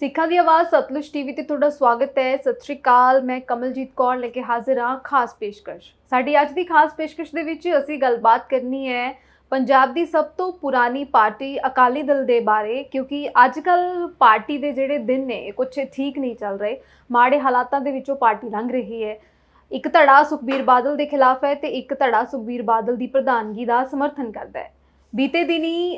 ਸਿੱਖਾਂ ਦੀ ਆਵਾਜ਼ ਸਤਲੁਜ ਟੀਵੀ ਤੇ ਤੁਹਾਡਾ ਸਵਾਗਤ ਹੈ। ਸਤਿ ਸ਼੍ਰੀ ਅਕਾਲ, ਮੈਂ ਕਮਲਜੀਤ ਕੌਰ ਲੈ ਕੇ ਹਾਜ਼ਰ ਹਾਂ ਖਾਸ ਪੇਸ਼ਕਸ਼। ਸਾਡੀ ਅੱਜ ਦੀ ਖਾਸ ਪੇਸ਼ਕਸ਼ ਦੇ ਵਿੱਚ ਅਸੀਂ ਗੱਲਬਾਤ ਕਰਨੀ ਹੈ ਪੰਜਾਬ ਦੀ ਸਭ ਤੋਂ ਪੁਰਾਣੀ ਪਾਰਟੀ ਅਕਾਲੀ ਦਲ ਦੇ ਬਾਰੇ, ਕਿਉਂਕਿ ਅੱਜ ਕੱਲ ਪਾਰਟੀ ਦੇ ਜਿਹੜੇ ਦਿਨ ਨੇ ਕੁਝ ਠੀਕ ਨਹੀਂ ਚੱਲ ਰਹੇ। ਮਾੜੇ ਹਾਲਾਤਾਂ ਦੇ ਵਿੱਚੋਂ ਪਾਰਟੀ ਲੰਘ ਰਹੀ ਹੈ। ਇੱਕ ਧੜਾ ਸੁਖਬੀਰ ਬਾਦਲ ਦੇ ਖਿਲਾਫ ਹੈ ਤੇ ਇੱਕ ਧੜਾ ਸੁਖਬੀਰ ਬਾਦਲ ਦੀ ਪ੍ਰਧਾਨਗੀ ਦਾ ਸਮਰਥਨ ਕਰਦਾ ਹੈ। ਬੀਤੇ ਦਿਨੀ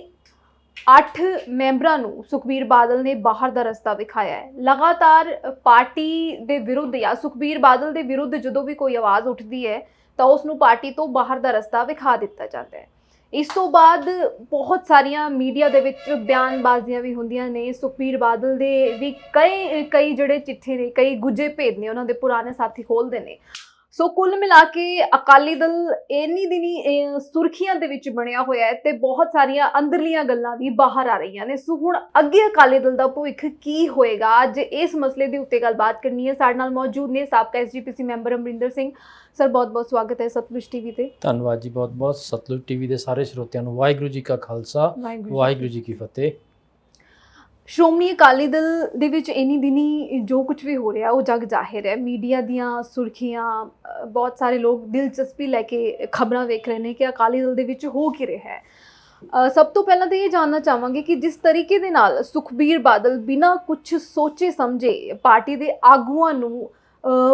8 ਮੈਂਬਰਾਂ ਨੂੰ ਸੁਖਬੀਰ ਬਾਦਲ ਨੇ ਬਾਹਰ ਦਾ ਰਸਤਾ ਵਿਖਾਇਆ ਹੈ। ਲਗਾਤਾਰ ਪਾਰਟੀ ਦੇ ਵਿਰੁੱਧ ਜਾਂ ਸੁਖਬੀਰ ਬਾਦਲ ਦੇ ਵਿਰੁੱਧ ਜਦੋਂ ਵੀ ਕੋਈ ਆਵਾਜ਼ ਉੱਠਦੀ ਹੈ, ਤਾਂ ਉਸ ਨੂੰ ਪਾਰਟੀ ਤੋਂ ਬਾਹਰ ਦਾ ਰਸਤਾ ਵਿਖਾ ਦਿੱਤਾ ਜਾਂਦਾ ਹੈ। ਇਸ ਤੋਂ ਬਾਅਦ ਬਹੁਤ ਸਾਰੀਆਂ ਮੀਡੀਆ ਦੇ ਵਿੱਚ ਬਿਆਨਬਾਜ਼ੀਆਂ ਵੀ ਹੁੰਦੀਆਂ ਨੇ। ਸੁਖਬੀਰ ਬਾਦਲ ਦੇ ਵੀ ਕਈ ਕਈ ਜਿਹੜੇ ਚਿੱਠੇ ਨੇ, ਕਈ ਗੁੱਜੇ ਭੇਦ ਨੇ, ਉਹਨਾਂ ਦੇ ਪੁਰਾਣੇ ਸਾਥੀ ਖੋਲਦੇ ਨੇ। ਸੋ ਕੁੱਲ ਮਿਲਾ ਕੇ ਅਕਾਲੀ ਦਲ ਇੰਨੀ ਦਿਨੀ ਸੁਰਖੀਆਂ ਦੇ ਵਿੱਚ ਬਣਿਆ ਹੋਇਆ ਹੈ ਤੇ ਬਹੁਤ ਸਾਰੀਆਂ ਅੰਦਰਲੀਆਂ ਗੱਲਾਂ ਵੀ ਬਾਹਰ ਆ ਰਹੀਆਂ ਨੇ। ਸੋ ਹੁਣ ਅੱਗੇ ਅਕਾਲੀ ਦਲ ਦਾ ਭਵਿੱਖ ਕੀ ਹੋਏਗਾ? ਅੱਜ ਇਸ ਮਸਲੇ ਦੇ ਉੱਤੇ ਗੱਲਬਾਤ ਕਰਨੀ ਹੈ। ਸਾਡੇ ਨਾਲ ਮੌਜੂਦ ਨੇ ਸਾਬਕਾ SGPC member Amarinder Singh. Sir ਬਹੁਤ ਬਹੁਤ ਸਵਾਗਤ ਹੈ ਸਤਲੁਜ ਟੀਵੀ ਤੇ। ਧੰਨਵਾਦ ਜੀ ਬਹੁਤ ਬਹੁਤ ਸਤਲੁਜ ਟੀਵੀ ਦੇ ਸਾਰੇ ਸਰੋਤਿਆਂ ਨੂੰ। ਵਾਹਿਗੁਰੂ ਜੀ ਕਾ ਖਾਲਸਾ। ਵਾਹਿਗੁਰੂ ਜੀ ਕੀ ਫਤਿਹ। ਸ਼੍ਰੋਮਣੀ ਅਕਾਲੀ ਦਲ ਦੇ ਵਿੱਚ ਇੰਨੀ ਦਿਨੀ ਜੋ ਕੁਝ ਵੀ ਹੋ ਰਿਹਾ, ਉਹ ਜਗ ਜ਼ਾਹਿਰ ਹੈ। ਮੀਡੀਆ ਦੀਆਂ ਸੁਰਖੀਆਂ ਬਹੁਤ ਸਾਰੇ ਲੋਕ ਦਿਲਚਸਪੀ ਲੈ ਕੇ ਖਬਰਾਂ ਵੇਖ ਰਹੇ ਨੇ ਕਿ ਅਕਾਲੀ ਦਲ ਦੇ ਵਿੱਚ ਹੋ ਕੀ ਰਿਹਾ ਹੈ। ਸਭ ਤੋਂ ਪਹਿਲਾਂ ਤਾਂ ਇਹ ਜਾਨਣਾ ਚਾਹਾਂਗੇ ਕਿ ਜਿਸ ਤਰੀਕੇ ਦੇ ਨਾਲ ਸੁਖਬੀਰ ਬਾਦਲ ਬਿਨਾਂ ਕੁਝ ਸੋਚੇ ਸਮਝੇ ਪਾਰਟੀ ਦੇ ਆਗੂਆਂ ਨੂੰ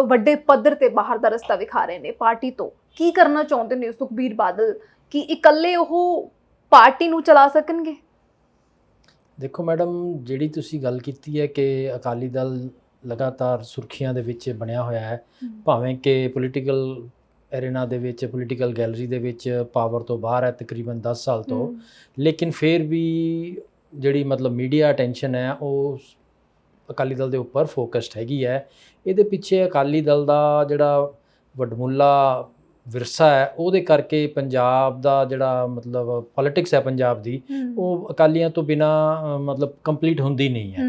ਵੱਡੇ ਪੱਧਰ ਤੇ ਬਾਹਰ ਦਾ ਰਸਤਾ ਵਿਖਾ ਰਹੇ ਨੇ ਪਾਰਟੀ ਤੋਂ, ਕੀ ਕਰਨਾ ਚਾਹੁੰਦੇ ਨੇ ਸੁਖਬੀਰ ਬਾਦਲ? ਕਿ ਇਕੱਲੇ ਉਹ ਪਾਰਟੀ ਨੂੰ ਚਲਾ ਸਕਣਗੇ? ਦੇਖੋ ਮੈਡਮ ਜਿਹੜੀ ਤੁਸੀਂ ਗੱਲ ਕੀਤੀ ਹੈ ਕਿ ਅਕਾਲੀ ਦਲ ਲਗਾਤਾਰ ਸੁਰਖੀਆਂ ਦੇ ਵਿੱਚ ਬਣਿਆ ਹੋਇਆ ਹੈ ਭਾਵੇਂ ਕਿ ਪੋਲੀਟੀਕਲ ਐਰੀਨਾ ਦੇ ਵਿੱਚ ਪੋਲੀਟੀਕਲ ਗੈਲਰੀ ਦੇ ਵਿੱਚ ਪਾਵਰ ਤੋਂ ਬਾਹਰ ਹੈ ਤਕਰੀਬਨ 10 ਸਾਲ ਤੋਂ ਲੇਕਿਨ ਫਿਰ ਵੀ ਜਿਹੜੀ ਮਤਲਬ ਮੀਡੀਆ ਅਟੈਂਸ਼ਨ ਹੈ ਉਹ ਅਕਾਲੀ ਦਲ ਦੇ ਉੱਪਰ ਫੋਕਸਡ ਹੈਗੀ ਹੈ। ਇਹਦੇ ਪਿੱਛੇ ਅਕਾਲੀ ਦਲ ਦਾ ਜਿਹੜਾ ਵਡਮੁੱਲਾ ਵਿਰਸਾ ਹੈ ਉਹਦੇ ਕਰਕੇ ਪੰਜਾਬ ਦਾ ਜਿਹੜਾ ਮਤਲਬ ਪੋਲਿਟਿਕਸ ਹੈ ਪੰਜਾਬ ਦੀ ਉਹ ਅਕਾਲੀਆਂ ਤੋਂ ਬਿਨਾ ਮਤਲਬ ਕੰਪਲੀਟ ਹੁੰਦੀ ਨਹੀਂ ਹੈ।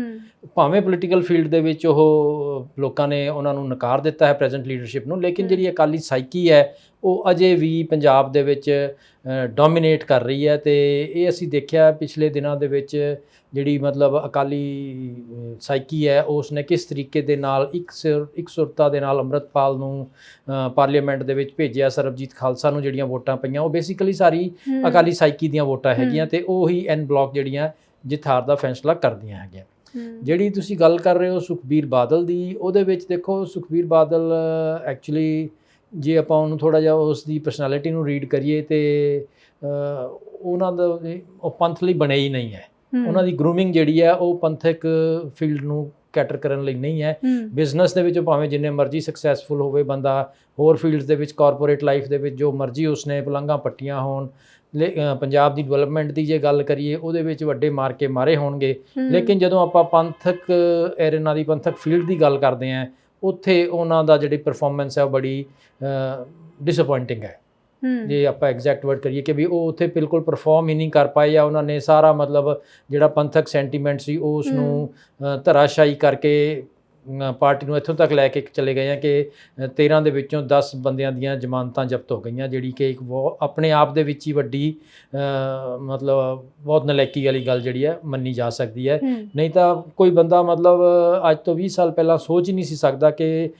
ਭਾਵੇਂ ਪੋਲੀਟੀਕਲ ਫੀਲਡ ਦੇ ਵਿੱਚ ਉਹ ਲੋਕਾਂ ਨੇ ਉਹਨਾਂ ਨੂੰ ਨਕਾਰ ਦਿੱਤਾ ਹੈ ਪ੍ਰੈਜ਼ੈਂਟ ਲੀਡਰਸ਼ਿਪ ਨੂੰ ਲੇਕਿਨ। ਜਿਹੜੀ ਅਕਾਲੀ ਸਾਈਕੀ ਹੈ ਉਹ ਅਜੇ ਵੀ ਪੰਜਾਬ ਦੇ ਵਿੱਚ ਡੋਮਿਨੇਟ ਕਰ ਰਹੀ ਹੈ ਤੇ ਇਹ ਅਸੀਂ ਦੇਖਿਆ ਪਿਛਲੇ ਦਿਨਾਂ ਦੇ ਵਿੱਚ ਜਿਹੜੀ ਮਤਲਬ ਅਕਾਲੀ ਸਾਈਕੀ ਹੈ ਉਸ ਨੇ ਕਿਸ ਤਰੀਕੇ ਦੇ ਨਾਲ ਇੱਕ ਸੁਰ ਇੱਕ ਸੁਰਤਾ ਦੇ ਨਾਲ ਅੰਮ੍ਰਿਤਪਾਲ ਨੂੰ ਪਾਰਲੀਮੈਂਟ ਦੇ ਵਿੱਚ ਭੇਜਿਆ ਸਰਬਜੀਤ ਖਾਲਸਾ ਨੂੰ ਜਿਹੜੀਆਂ ਵੋਟਾਂ ਪਈਆਂ ਉਹ ਬੇਸਿਕਲੀ ਸਾਰੀ ਅਕਾਲੀ ਸਾਈਕੀ ਦੀਆਂ ਵੋਟਾਂ। ਹੈਗੀਆਂ ਤੇ ਉਹੀ ਐਨ ਬਲਾਕ ਜਿਹੜੀਆਂ ਜਿੱਥਾਰ ਦਾ ਫੈਸਲਾ ਕਰਦੀਆਂ ਹੈਗੀਆਂ। ਜਿਹੜੀ ਤੁਸੀਂ ਗੱਲ ਕਰ ਰਹੇ ਹੋ ਸੁਖਬੀਰ ਬਾਦਲ ਦੀ ਉਹਦੇ ਵਿੱਚ ਦੇਖੋ ਸੁਖਬੀਰ ਬਾਦਲ ਐਕਚੁਅਲੀ ਜੇ ਆਪਾਂ ਉਹਨੂੰ ਥੋੜਾ ਜਿਹਾ ਉਸ ਦੀ ਪਰਸਨੈਲਿਟੀ ਨੂੰ ਰੀਡ ਕਰੀਏ ਤੇ ਉਹਨਾਂ ਦਾ ਉਹ ਪੰਥ ਲਈ ਬਣੇ ਹੀ ਨਹੀਂ ਹੈ। ਉਹਨਾਂ ਦੀ ਗਰੂਮਿੰਗ ਜਿਹੜੀ ਹੈ ਉਹ ਪੰਥਕ ਫੀਲਡ ਨੂੰ ਕੈਟਰ ਕਰਨ ਲਈ ਨਹੀਂ ਹੈ। ਬਿਜ਼ਨਸ ਦੇ ਵਿੱਚ ਭਾਵੇਂ ਜਿੰਨੇ ਮਰਜ਼ੀ ਸਕਸੈਸਫੁਲ ਹੋਵੇ ਬੰਦਾ ਹੋਰ ਫੀਲਡਸ ਦੇ ਵਿੱਚ ਕਾਰਪੋਰੇਟ ਲਾਈਫ ਦੇ ਵਿੱਚ ਜੋ ਮਰਜ਼ੀ ਉਸਨੇ ਪਲੰਘਾਂ ਪੱਟੀਆਂ ਹੋਣ ਲੇ- ਪੰਜਾਬ ਦੀ ਡਿਵੈਲਪਮੈਂਟ ਦੀ ਜੇ ਗੱਲ ਕਰੀਏ ਉਹਦੇ ਵਿੱਚ ਵੱਡੇ ਮਾਰ ਕੇ ਮਾਰੇ ਹੋਣਗੇ। ਲੇਕਿਨ ਜਦੋਂ ਆਪਾਂ ਪੰਥਕ ਐਰੇਨਾ ਦੀ ਪੰਥਕ ਫੀਲਡ ਦੀ ਗੱਲ ਕਰਦੇ ਆਂ ਉੱਥੇ ਉਹਨਾਂ ਦਾ ਜਿਹੜੀ ਪਰਫਾਰਮੈਂਸ ਹੈ ਉਹ ਬੜੀ ਡਿਸਪਾਇੰਟਿੰਗ ਹੈ। ਜੇ ਆਪਾਂ ਐਗਜ਼ੈਕਟ ਵਰਡ ਕਰੀਏ ਕਿ ਵੀ ਉਹ ਉੱਥੇ ਬਿਲਕੁਲ ਪਰਫਾਰਮ ਹੀ ਨਹੀਂ ਕਰ ਪਾਏ ਜਾਂ ਉਹਨਾਂ ਨੇ ਸਾਰਾ ਮਤਲਬ ਜਿਹੜਾ ਪੰਥਕ ਸੈਂਟੀਮੈਂਟ ਸੀ ਉਸ ਨੂੰ ਧਰਾਸ਼ਾਈ ਕਰਕੇ ਪਾਰਟੀ ਨੂੰ ਇੱਥੋਂ ਤੱਕ ਲੈ ਕੇ ਚਲੇ ਗਏ ਆ ਕਿ ਅ, 13 ਦੇ ਵਿੱਚੋਂ 10 ਬੰਦਿਆਂ ਦੀਆਂ ਜ਼ਮਾਨਤਾਂ ਜ਼ਬਤ ਹੋ ਗਈਆਂ ਜਿਹੜੀ ਕਿ ਇੱਕ ਆਪਣੇ ਆਪ ਦੇ ਵਿੱਚ ਹੀ ਵੱਡੀ ਮਤਲਬ ਬਹੁਤ ਨਲਾਇਕੀ ਵਾਲੀ ਗੱਲ ਜਿਹੜੀ ਹੈ ਮੰਨੀ ਜਾ ਸਕਦੀ ਹੈ। ਨਹੀਂ ਤਾਂ ਕੋਈ ਬੰਦਾ ਮਤਲਬ ਅੱਜ ਤੋਂ 20 ਸਾਲ ਪਹਿਲਾਂ ਸੋਚ ਹੀ ਨਹੀਂ ਸੀ ਸਕਦਾ ਕਿ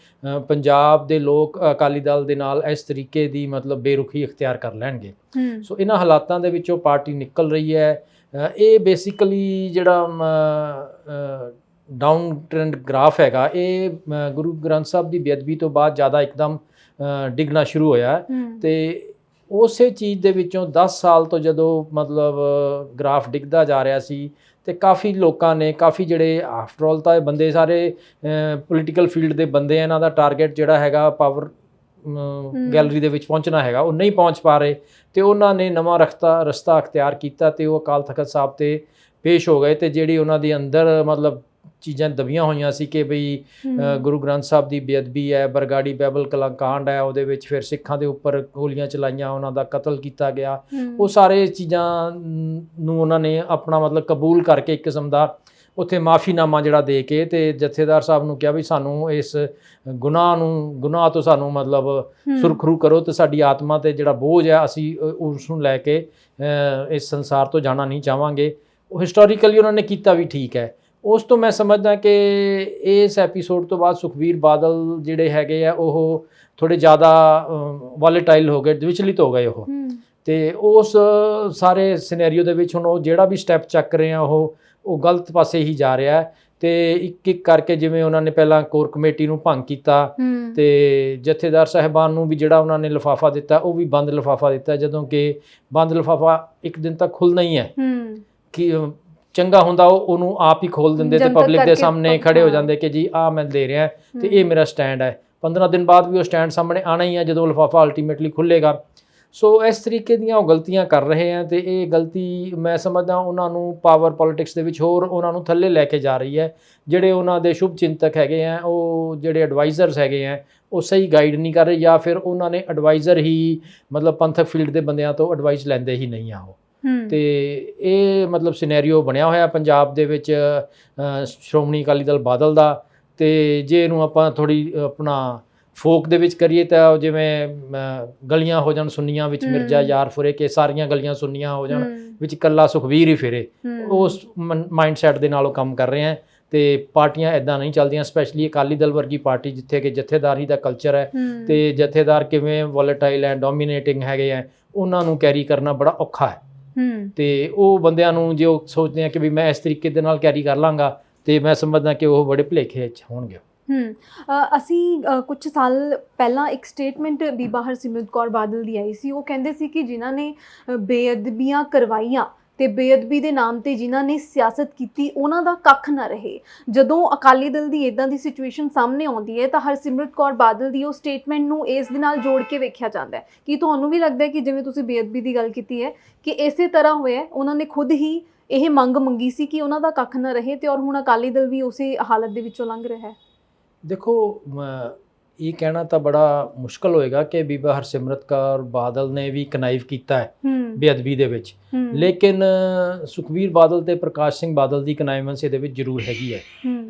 ਪੰਜਾਬ ਦੇ ਲੋਕ ਅਕਾਲੀ ਦਲ ਦੇ ਨਾਲ ਇਸ ਤਰੀਕੇ ਦੀ ਮਤਲਬ ਬੇਰੁਖੀ ਇਖਤਿਆਰ ਕਰ ਲੈਣਗੇ। ਸੋ ਇਹਨਾਂ ਹਾਲਾਤਾਂ ਦੇ ਵਿੱਚੋਂ ਪਾਰਟੀ ਨਿਕਲ ਰਹੀ ਹੈ। ਇਹ ਬੇਸਿਕਲੀ ਜਿਹੜਾ ਡਾਊਨ ਟ੍ਰੈਂਡ ਗ੍ਰਾਫ ਹੈਗਾ ਇਹ ਗੁਰੂ ਗ੍ਰੰਥ ਸਾਹਿਬ ਦੀ ਬੇਅਦਬੀ ਤੋਂ ਬਾਅਦ ਜ਼ਿਆਦਾ ਇੱਕਦਮ ਡਿੱਗਣਾ ਸ਼ੁਰੂ ਹੋਇਆ। ਤੇ ਉਸੇ ਚੀਜ਼ ਦੇ ਵਿੱਚੋਂ 10 ਸਾਲ ਤੋਂ ਜਦੋਂ ਮਤਲਬ ਗ੍ਰਾਫ ਡਿੱਗਦਾ ਜਾ ਰਿਹਾ ਸੀ ਤੇ ਕਾਫੀ ਲੋਕਾਂ ਨੇ ਕਾਫੀ ਜਿਹੜੇ ਆਫਟਰ ਆਲ ਤਾਂ ਇਹ ਬੰਦੇ ਸਾਰੇ ਪੋਲੀਟੀਕਲ ਫੀਲਡ ਦੇ ਬੰਦੇ ਆ ਇਹਨਾਂ ਦਾ ਟਾਰਗੇਟ ਜਿਹੜਾ ਹੈਗਾ ਪਾਵਰ ਗੈਲਰੀ ਦੇ ਵਿੱਚ ਪਹੁੰਚਣਾ ਹੈਗਾ ਉਹ ਨਹੀਂ ਪਹੁੰਚ ਪਾ ਰਹੇ। ਤੇ ਉਹਨਾਂ ਨੇ ਨਵਾਂ ਰਸਤਾ ਰਸਤਾ ਅਖਤਿਆਰ ਕੀਤਾ ਤੇ ਉਹ ਅਕਾਲ ਤਖਤ ਸਾਹਿਬ ਤੇ ਪੇਸ਼ ਹੋ ਗਏ ਤੇ ਜਿਹੜੀ ਉਹਨਾਂ ਦੇ ਅੰਦਰ ਮਤਲਬ ਚੀਜ਼ਾਂ ਦਬੀਆਂ ਹੋਈਆਂ ਸੀ ਕਿ ਬਈ ਗੁਰੂ ਗ੍ਰੰਥ ਸਾਹਿਬ ਦੀ ਬੇਅਦਬੀ ਹੈ ਬਰਗਾੜੀ ਬਾਈਬਲ ਕਲਾ ਕਾਂਡ ਹੈ ਉਹਦੇ ਵਿੱਚ ਫਿਰ ਸਿੱਖਾਂ ਦੇ ਉੱਪਰ ਗੋਲੀਆਂ ਚਲਾਈਆਂ ਉਹਨਾਂ ਦਾ ਕਤਲ ਕੀਤਾ ਗਿਆ। ਉਹ ਸਾਰੇ ਚੀਜ਼ਾਂ ਨ- ਉਹਨਾਂ ਨੇ ਆਪਣਾ ਮਤਲਬ ਕਬੂਲ ਕਰਕੇ ਇੱਕ ਕਿਸਮ ਦਾ ਉੱਥੇ ਮਾਫੀਨਾਮਾ ਜਿਹੜਾ ਦੇ ਕੇ ਤੇ ਜਥੇਦਾਰ ਸਾਹਿਬ ਨੂੰ ਕਿਹਾ ਵੀ ਸਾਨੂੰ ਇਸ ਗੁਨਾਹ ਨੂੰ ਗੁਨਾਹ ਤੋਂ ਸਾਨੂੰ ਮਤਲਬ ਸੁਰਖਰੂ ਕਰੋ ਤੇ ਸਾਡੀ ਆਤਮਾ ਤੇ ਜਿਹੜਾ ਬੋਝ ਹੈ ਅਸੀਂ ਉਸ ਨੂੰ ਲੈ ਕੇ ਇਸ ਸੰਸਾਰ ਤੋਂ ਜਾਣਾ ਨਹੀਂ ਚਾਹਾਂਗੇ। ਉਹ ਹਿਸਟੋਰੀਕਲੀ ਉਹਨਾਂ ਨੇ ਕੀਤਾ ਵੀ ਠੀਕ ਹੈ। ਉਸ ਤੋਂ ਮੈਂ ਸਮਝਦਾ ਕਿ ਇਸ ਐਪੀਸੋਡ ਤੋਂ ਬਾਅਦ ਸੁਖਵੀਰ ਬਾਦਲ ਜਿਹੜੇ ਹੈਗੇ ਆ ਉਹ ਥੋੜੇ ਜ਼ਿਆਦਾ ਵਾਲੇਟਾਈਲ ਹੋ ਗਏ ਵਿਚਲਿਤ ਹੋ ਗਏ ਉਹ। ਤੇ ਉਸ ਸਾਰੇ ਸਿਨੈਰੀਓ ਦੇ ਵਿੱਚ ਹੁਣ ਉਹ ਜਿਹੜਾ ਵੀ ਸਟੈਪ ਚੱਕ ਰਹੇ ਆ ਉਹ ਉਹ ਗਲਤ ਪਾਸੇ ਹੀ ਜਾ ਰਿਹਾ। ਹੈ ਤੇ ਇੱਕ ਇੱਕ ਕਰਕੇ ਜਿਵੇਂ ਉਹਨਾਂ ਨੇ ਪਹਿਲਾਂ ਕੋਰ ਕਮੇਟੀ ਨੂੰ ਭੰਗ ਕੀਤਾ ਤੇ ਜਥੇਦਾਰ ਸਾਹਿਬਾਨ ਨੂੰ ਵੀ ਜਿਹੜਾ ਉਹਨਾਂ ਨੇ ਲਿਫਾਫਾ ਦਿੱਤਾ ਉਹ ਵੀ ਬੰਦ ਲਿਫਾਫਾ ਦਿੱਤਾ ਜਦੋਂ ਕਿ ਬੰਦ ਲਿਫਾਫਾ ਇੱਕ ਦਿਨ ਤੱਕ ਖੁੱਲਣਾ ਹੀ। ਹੈ। ਕਿ ਚੰਗਾ ਹੁੰਦਾ ਉਹ ਉਹਨੂੰ ਆਪ ਹੀ ਖੋਲ ਦਿੰਦੇ ਤੇ ਪਬਲਿਕ ਦੇ ਸਾਹਮਣੇ ਖੜੇ ਹੋ। ਜਾਂਦੇ ਕਿ ਜੀ ਆ ਮੈਂ ਦੇ ਰਿਹਾ ਤੇ। ਇਹ ਮੇਰਾ ਸਟੈਂਡ ਹੈ 15 ਦਿਨ ਬਾਅਦ ਵੀ ਉਹ ਸਟੈਂਡ ਸਾਹਮਣੇ ਆਣਾ ਹੀ ਹੈ ਜਦੋਂ ਲਿਫਾਫਾ ਅਲਟੀਮੇਟਲੀ ਖੁੱਲੇਗਾ ਸੋ ਇਸ ਤਰੀਕੇ ਦੀਆਂ ਉਹ ਗਲਤੀਆਂ ਕਰ ਰਹੇ ਆ ਤੇ ਇਹ ਗਲਤੀ ਮੈਂ ਸਮਝਦਾ ਉਹਨਾਂ ਨੂੰ ਪਾਵਰ ਪੋਲਿਟਿਕਸ ਦੇ ਵਿੱਚ ਹੋਰ ਉਹਨਾਂ ਨੂੰ ਥੱਲੇ ਲੈ ਕੇ ਜਾ ਰਹੀ ਹੈ ਜਿਹੜੇ ਉਹਨਾਂ ਦੇ ਸ਼ੁਭ ਚਿੰਤਕ ਹੈਗੇ ਆ ਉਹ ਜਿਹੜੇ ਐਡਵਾਈਜ਼ਰਸ ਹੈਗੇ ਆ ਉਹ ਸਹੀ ਗਾਈਡ ਨਹੀਂ ਕਰ ਰਹੇ ਜਾਂ ਫਿਰ ਉਹਨਾਂ ਨੇ ਐਡਵਾਈਜ਼ਰ ਹੀ ਮਤਲਬ ਪੰਥਕ ਫੀਲਡ ਦੇ ਬੰਦਿਆਂ ਤੋਂ ਐਡਵਾਈਸ ਲੈਂਦੇ ਹੀ ਨਹੀਂ ਆ ਉਹ ਤੇ ਇਹ ਮਤਲਬ ਸਿਨੈਰੀਓ ਬਣਿਆ ਹੋਇਆ ਪੰਜਾਬ ਦੇ ਵਿੱਚ ਸ਼੍ਰੋਮਣੀ ਅਕਾਲੀ ਦਲ ਬਾਦਲ ਦਾ। ਤੇ ਜੇ ਇਹਨੂੰ ਆਪਾਂ ਥੋੜੀ ਆਪਣਾ ਫੋਕ ਦੇ ਵਿੱਚ ਕਰੀਏ ਤਾਂ ਜਿਵੇਂ ਗਲੀਆਂ ਹੋ ਜਾਣ ਸੁੰਨੀਆਂ ਵਿੱਚ। ਮਿਰਜ਼ਾ ਯਾਰ ਫੁਰੇ ਕੇ ਸਾਰੀਆਂ ਗਲੀਆਂ ਸੁੰਨੀਆਂ ਹੋ ਜਾਣ ਵਿੱਚ ਇਕੱਲਾ ਸੁਖਵੀਰ ਹੀ ਫਿਰੇ। ਉਸ ਮਾਈਂਡਸੈਟ ਦੇ ਨਾਲ ਉਹ ਕੰਮ ਕਰ ਰਹੇ ਆ ਤੇ ਪਾਰਟੀਆਂ ਇਦਾਂ ਨਹੀਂ ਚੱਲਦੀਆਂ ਸਪੈਸ਼ਲੀ ਅਕਾਲੀ ਦਲ ਵਰਗੀ ਪਾਰਟੀ ਜਿੱਥੇ ਕਿ ਜਥੇਦਾਰੀ ਦਾ ਕਲਚਰ ਹੈ। ਤੇ ਜਥੇਦਾਰ ਕਿਵੇਂ ਵੋਲੇਟਾਈਲ ਹੈ ਡੋਮੀਨੇਟਿੰਗ ਹੈਗੇ ਆ ਉਹਨਾਂ ਨੂੰ ਕੈਰੀ ਕਰਨਾ ਬੜਾ ਔਖਾ ਹੂੰ। ਤੇ ਉਹ ਬੰਦਿਆਂ ਨੂੰ ਜੇ ਉਹ ਸੋਚਦੇ ਆ ਕਿ ਵੀ ਮੈਂ ਇਸ ਤਰੀਕੇ ਦੇ ਨਾਲ ਕੈਰੀ ਕਰ ਲਾਂਗਾ ਤੇ ਮੈਂ ਸਮਝਦਾ ਕਿ ਉਹ ਬੜੇ ਭੁਲੇਖੇ 'ਚ ਹੋਣਗੇ। ਹੂੰ। ਅਸੀਂ ਕੁਝ ਸਾਲ ਪਹਿਲਾਂ ਇੱਕ ਸਟੇਟਮੈਂਟ ਬੀਬਾ ਹਰਸਿਮਰਤ ਕੌਰ ਬਾਦਲ ਦੀ ਆਈ ਸੀ। ਉਹ ਕਹਿੰਦੇ ਸੀ ਕਿ ਜਿਨ੍ਹਾਂ ਨੇ ਬੇਅਦਬੀਆਂ ਕਰਵਾਈਆਂ ਤੇ ਬੇਅਦਬੀ ਦੇ ਨਾਮ ਤੇ ਜਿਨ੍ਹਾਂ ਨੇ ਸਿਆਸਤ ਕੀਤੀ, ਉਹਨਾਂ ਦਾ ਕੱਖ ਨਾ ਰਹੇ। ਜਦੋਂ ਅਕਾਲੀ ਦਲ ਦੀ ਇਦਾਂ ਦੀ ਸਿਚੁਏਸ਼ਨ ਸਾਹਮਣੇ ਆਉਂਦੀ ਹੈ, ਤਾਂ ਹਰਸਿਮਰਤ ਕੌਰ ਬਾਦਲ ਦੀ ਉਹ ਸਟੇਟਮੈਂਟ ਨੂੰ ਇਸ ਦੇ ਨਾਲ ਜੋੜ ਕੇ ਵੇਖਿਆ ਜਾਂਦਾ ਹੈ। ਕਿ ਤੁਹਾਨੂੰ ਵੀ ਲੱਗਦਾ ਹੈ ਕਿ ਜਿਵੇਂ ਤੁਸੀਂ ਬੇਅਦਬੀ ਦੀ ਗੱਲ ਕੀਤੀ ਹੈ, ਕਿ ਇਸੇ ਤਰ੍ਹਾਂ ਹੋਇਆ ਉਹਨਾਂ ਨੇ ਖੁਦ ਹੀ ਇਹ ਮੰਗ ਮੰਗੀ ਸੀ ਕਿ ਉਹਨਾਂ ਦਾ ਕੱਖ ਨਾ ਰਹੇ ਤੇ ਔਰ ਹੁਣ ਅਕਾਲੀ ਦਲ ਵੀ ਉਸੇ ਹਾਲਤ ਦੇ ਵਿੱਚੋਂ ਲੰਘ ਰਿਹਾ ਹੈ। ਦੇਖੋ ਇਹ ਕਹਿਣਾ ਤਾਂ ਬੜਾ ਮੁਸ਼ਕਲ ਹੋਏਗਾ ਕਿ ਬੀਬਾ ਹਰਸਿਮਰਤ ਕੌਰ ਬਾਦਲ ਨੇ ਵੀ ਕਨਾਈਵ ਕੀਤਾ ਹੈ ਬੇਅਦਬੀ ਦੇ ਵਿੱਚ। ਲੇਕਿਨ ਸੁਖਵੀਰ ਬਾਦਲ ਤੇ ਪ੍ਰਕਾਸ਼ ਸਿੰਘ ਬਾਦਲ ਦੀ ਕਨਾਈਵੈਂਸ ਇਹਦੇ ਵਿੱਚ ਜ਼ਰੂਰ ਹੈਗੀ ਹੈ।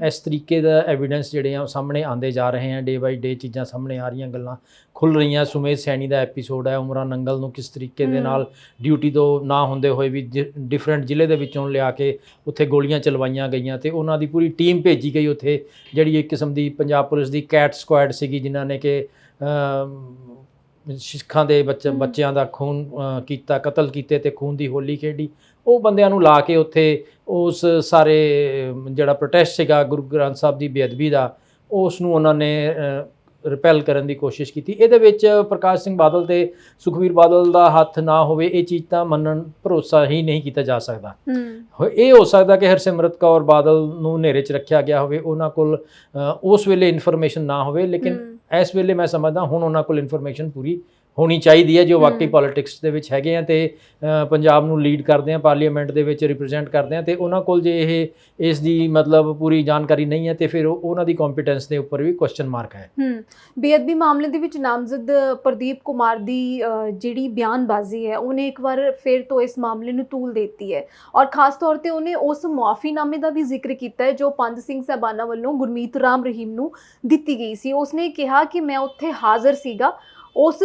ਇਸ ਤਰੀਕੇ ਦਾ ਐਵੀਡੈਂਸ ਜਿਹੜੇ ਆ ਸਾਹਮਣੇ ਆਉਂਦੇ ਜਾ ਰਹੇ ਆ ਡੇ ਬਾਈ ਡੇ ਚੀਜ਼ਾਂ ਸਾਹਮਣੇ ਆ ਰਹੀਆਂ ਗੱਲਾਂ ਖੁੱਲ ਰਹੀਆਂ। ਸੁਮੇਧ ਸੈਣੀ ਦਾ ਐਪੀਸੋਡ ਹੈ ਉਮਰਾਂ ਨੰਗਲ ਨੂੰ ਕਿਸ ਤਰੀਕੇ ਦੇ। ਨਾਲ ਡਿਊਟੀ ਤੋਂ ਨਾ ਹੁੰਦੇ ਹੋਏ ਵੀ ਡਿਫਰੈਂਟ ਜ਼ਿਲ੍ਹੇ ਦੇ ਵਿੱਚੋਂ ਲਿਆ ਕੇ ਉੱਥੇ ਗੋਲੀਆਂ ਚਲਵਾਈਆਂ ਗਈਆਂ ਤੇ ਉਹਨਾਂ ਦੀ ਪੂਰੀ ਟੀਮ ਭੇਜੀ ਗਈ ਉੱਥੇ। ਜਿਹੜੀ ਇੱਕ ਕਿਸਮ ਦੀ ਪੰਜਾਬ ਪੁਲਿਸ ਦੀ ਕੈਟ ਸਕੁਐਡ ਸੀਗੀ ਜਿਨ੍ਹਾਂ ਨੇ ਕਿ ਸਿੱਖਾਂ ਦੇ ਬੱਚੇ। ਬੱਚਿਆਂ ਦਾ ਖੂਨ ਕੀਤਾ ਕਤਲ ਕੀਤੇ ਤੇ ਖੂਨ ਦੀ ਹੋਲੀ ਖੇਡੀ ਉਹ ਬੰਦਿਆਂ ਨੂੰ ਲਾ ਕੇ ਉੱਥੇ ਉਸ ਸਾਰੇ ਜਿਹੜਾ ਪ੍ਰੋਟੈਸਟ ਸੀਗਾ ਗੁਰੂ ਗ੍ਰੰਥ ਸਾਹਿਬ ਦੀ ਬੇਅਦਬੀ ਦਾ ਉਸ ਨੂੰ ਉਹਨਾਂ ਨੇ ਰਿਪੈਲ ਕਰਨ ਦੀ ਕੋਸ਼ਿਸ਼ ਕੀਤੀ। ਇਹਦੇ ਵਿੱਚ ਪ੍ਰਕਾਸ਼ ਸਿੰਘ ਬਾਦਲ ਤੇ ਸੁਖਵੀਰ ਬਾਦਲ ਦਾ ਹੱਥ ਨਾ ਹੋਵੇ ਇਹ ਚੀਜ਼ ਤਾਂ ਮੰਨਣ ਭਰੋਸਾ ਹੀ ਨਹੀਂ ਕੀਤਾ ਜਾ ਸਕਦਾ। ਇਹ ਹੋ ਸਕਦਾ ਕਿ ਹਰਸਿਮਰਤ ਕੌਰ ਬਾਦਲ ਨੂੰ ਹਨੇਰੇ 'ਚ ਰੱਖਿਆ ਗਿਆ ਹੋਵੇ ਉਹਨਾਂ ਕੋਲ ਉਸ ਵੇਲੇ ਇਨਫੋਰਮੇਸ਼ਨ ਨਾ ਹੋਵੇ ਲੇਕਿਨ ਇਸ ਵੇਲੇ ਮੈਂ ਸਮਝਦਾ ਹੁਣ ਉਹਨਾਂ ਕੋਲ ਇਨਫੋਰਮੇਸ਼ਨ ਪੂਰੀ ਹੋਣੀ ਚਾਹੀਦੀ ਹੈ ਜੋ ਵਾਕਈ। ਪੋਲਿਟਿਕਸ ਦੇ ਵਿੱਚ ਹੈਗੇ ਆ ਤੇ ਪੰਜਾਬ ਨੂੰ ਲੀਡ ਕਰਦੇ ਆ ਪਾਰਲੀਮੈਂਟ ਦੇ ਵਿੱਚ ਰਿਪਰੈਜ਼ੈਂਟ ਕਰਦੇ ਆ ਤੇ ਉਹਨਾਂ ਕੋਲ ਜੇ ਇਹ ਇਸ ਦੀ ਮਤਲਬ ਪੂਰੀ ਜਾਣਕਾਰੀ ਨਹੀਂ ਹੈ ਤੇ ਫਿਰ ਉਹ- ਉਹਨਾਂ ਦੀ ਕੰਪੀਟੈਂਸ ਦੇ ਉੱਪਰ ਵੀ ਕੁਐਸਚਨ ਮਾਰਕ ਹੈ ਹੂੰ ਬੇਅਦਬੀ ਮਾਮਲੇ ਦੇ ਵਿੱਚ ਨਾਮਜ਼ਦ ਪ੍ਰਦੀਪ ਕੁਮਾਰ ਦੀ ਜਿਹੜੀ ਬਿਆਨਬਾਜ਼ੀ ਹੈ ਉਹਨੇ ਇੱਕ ਵਾਰ ਫਿਰ ਤੋਂ ਇਸ ਮਾਮਲੇ ਨੂੰ ਤੂਲ ਦਿੱਤੀ ਹੈ ਔਰ ਖਾਸ ਤੌਰ ਤੇ ਉਹਨੇ ਉਸ ਮੁਆਫੀਨਾਮੇ ਦਾ ਵੀ ਜ਼ਿਕਰ ਕੀਤਾ ਹੈ ਜੋ ਪੰਜ ਸਿੰਘ ਸਾਹਿਬਾਨਾਂ ਵੱਲੋਂ ਗੁਰਮੀਤ ਰਾਮ ਰਹੀਮ ਨੂੰ ਦਿੱਤੀ ਗਈ ਸੀ ਉਸਨੇ ਕਿਹਾ ਕਿ ਮੈਂ ਉੱਥੇ ਹਾਜ਼ਰ ਸੀਗਾ ਉਸ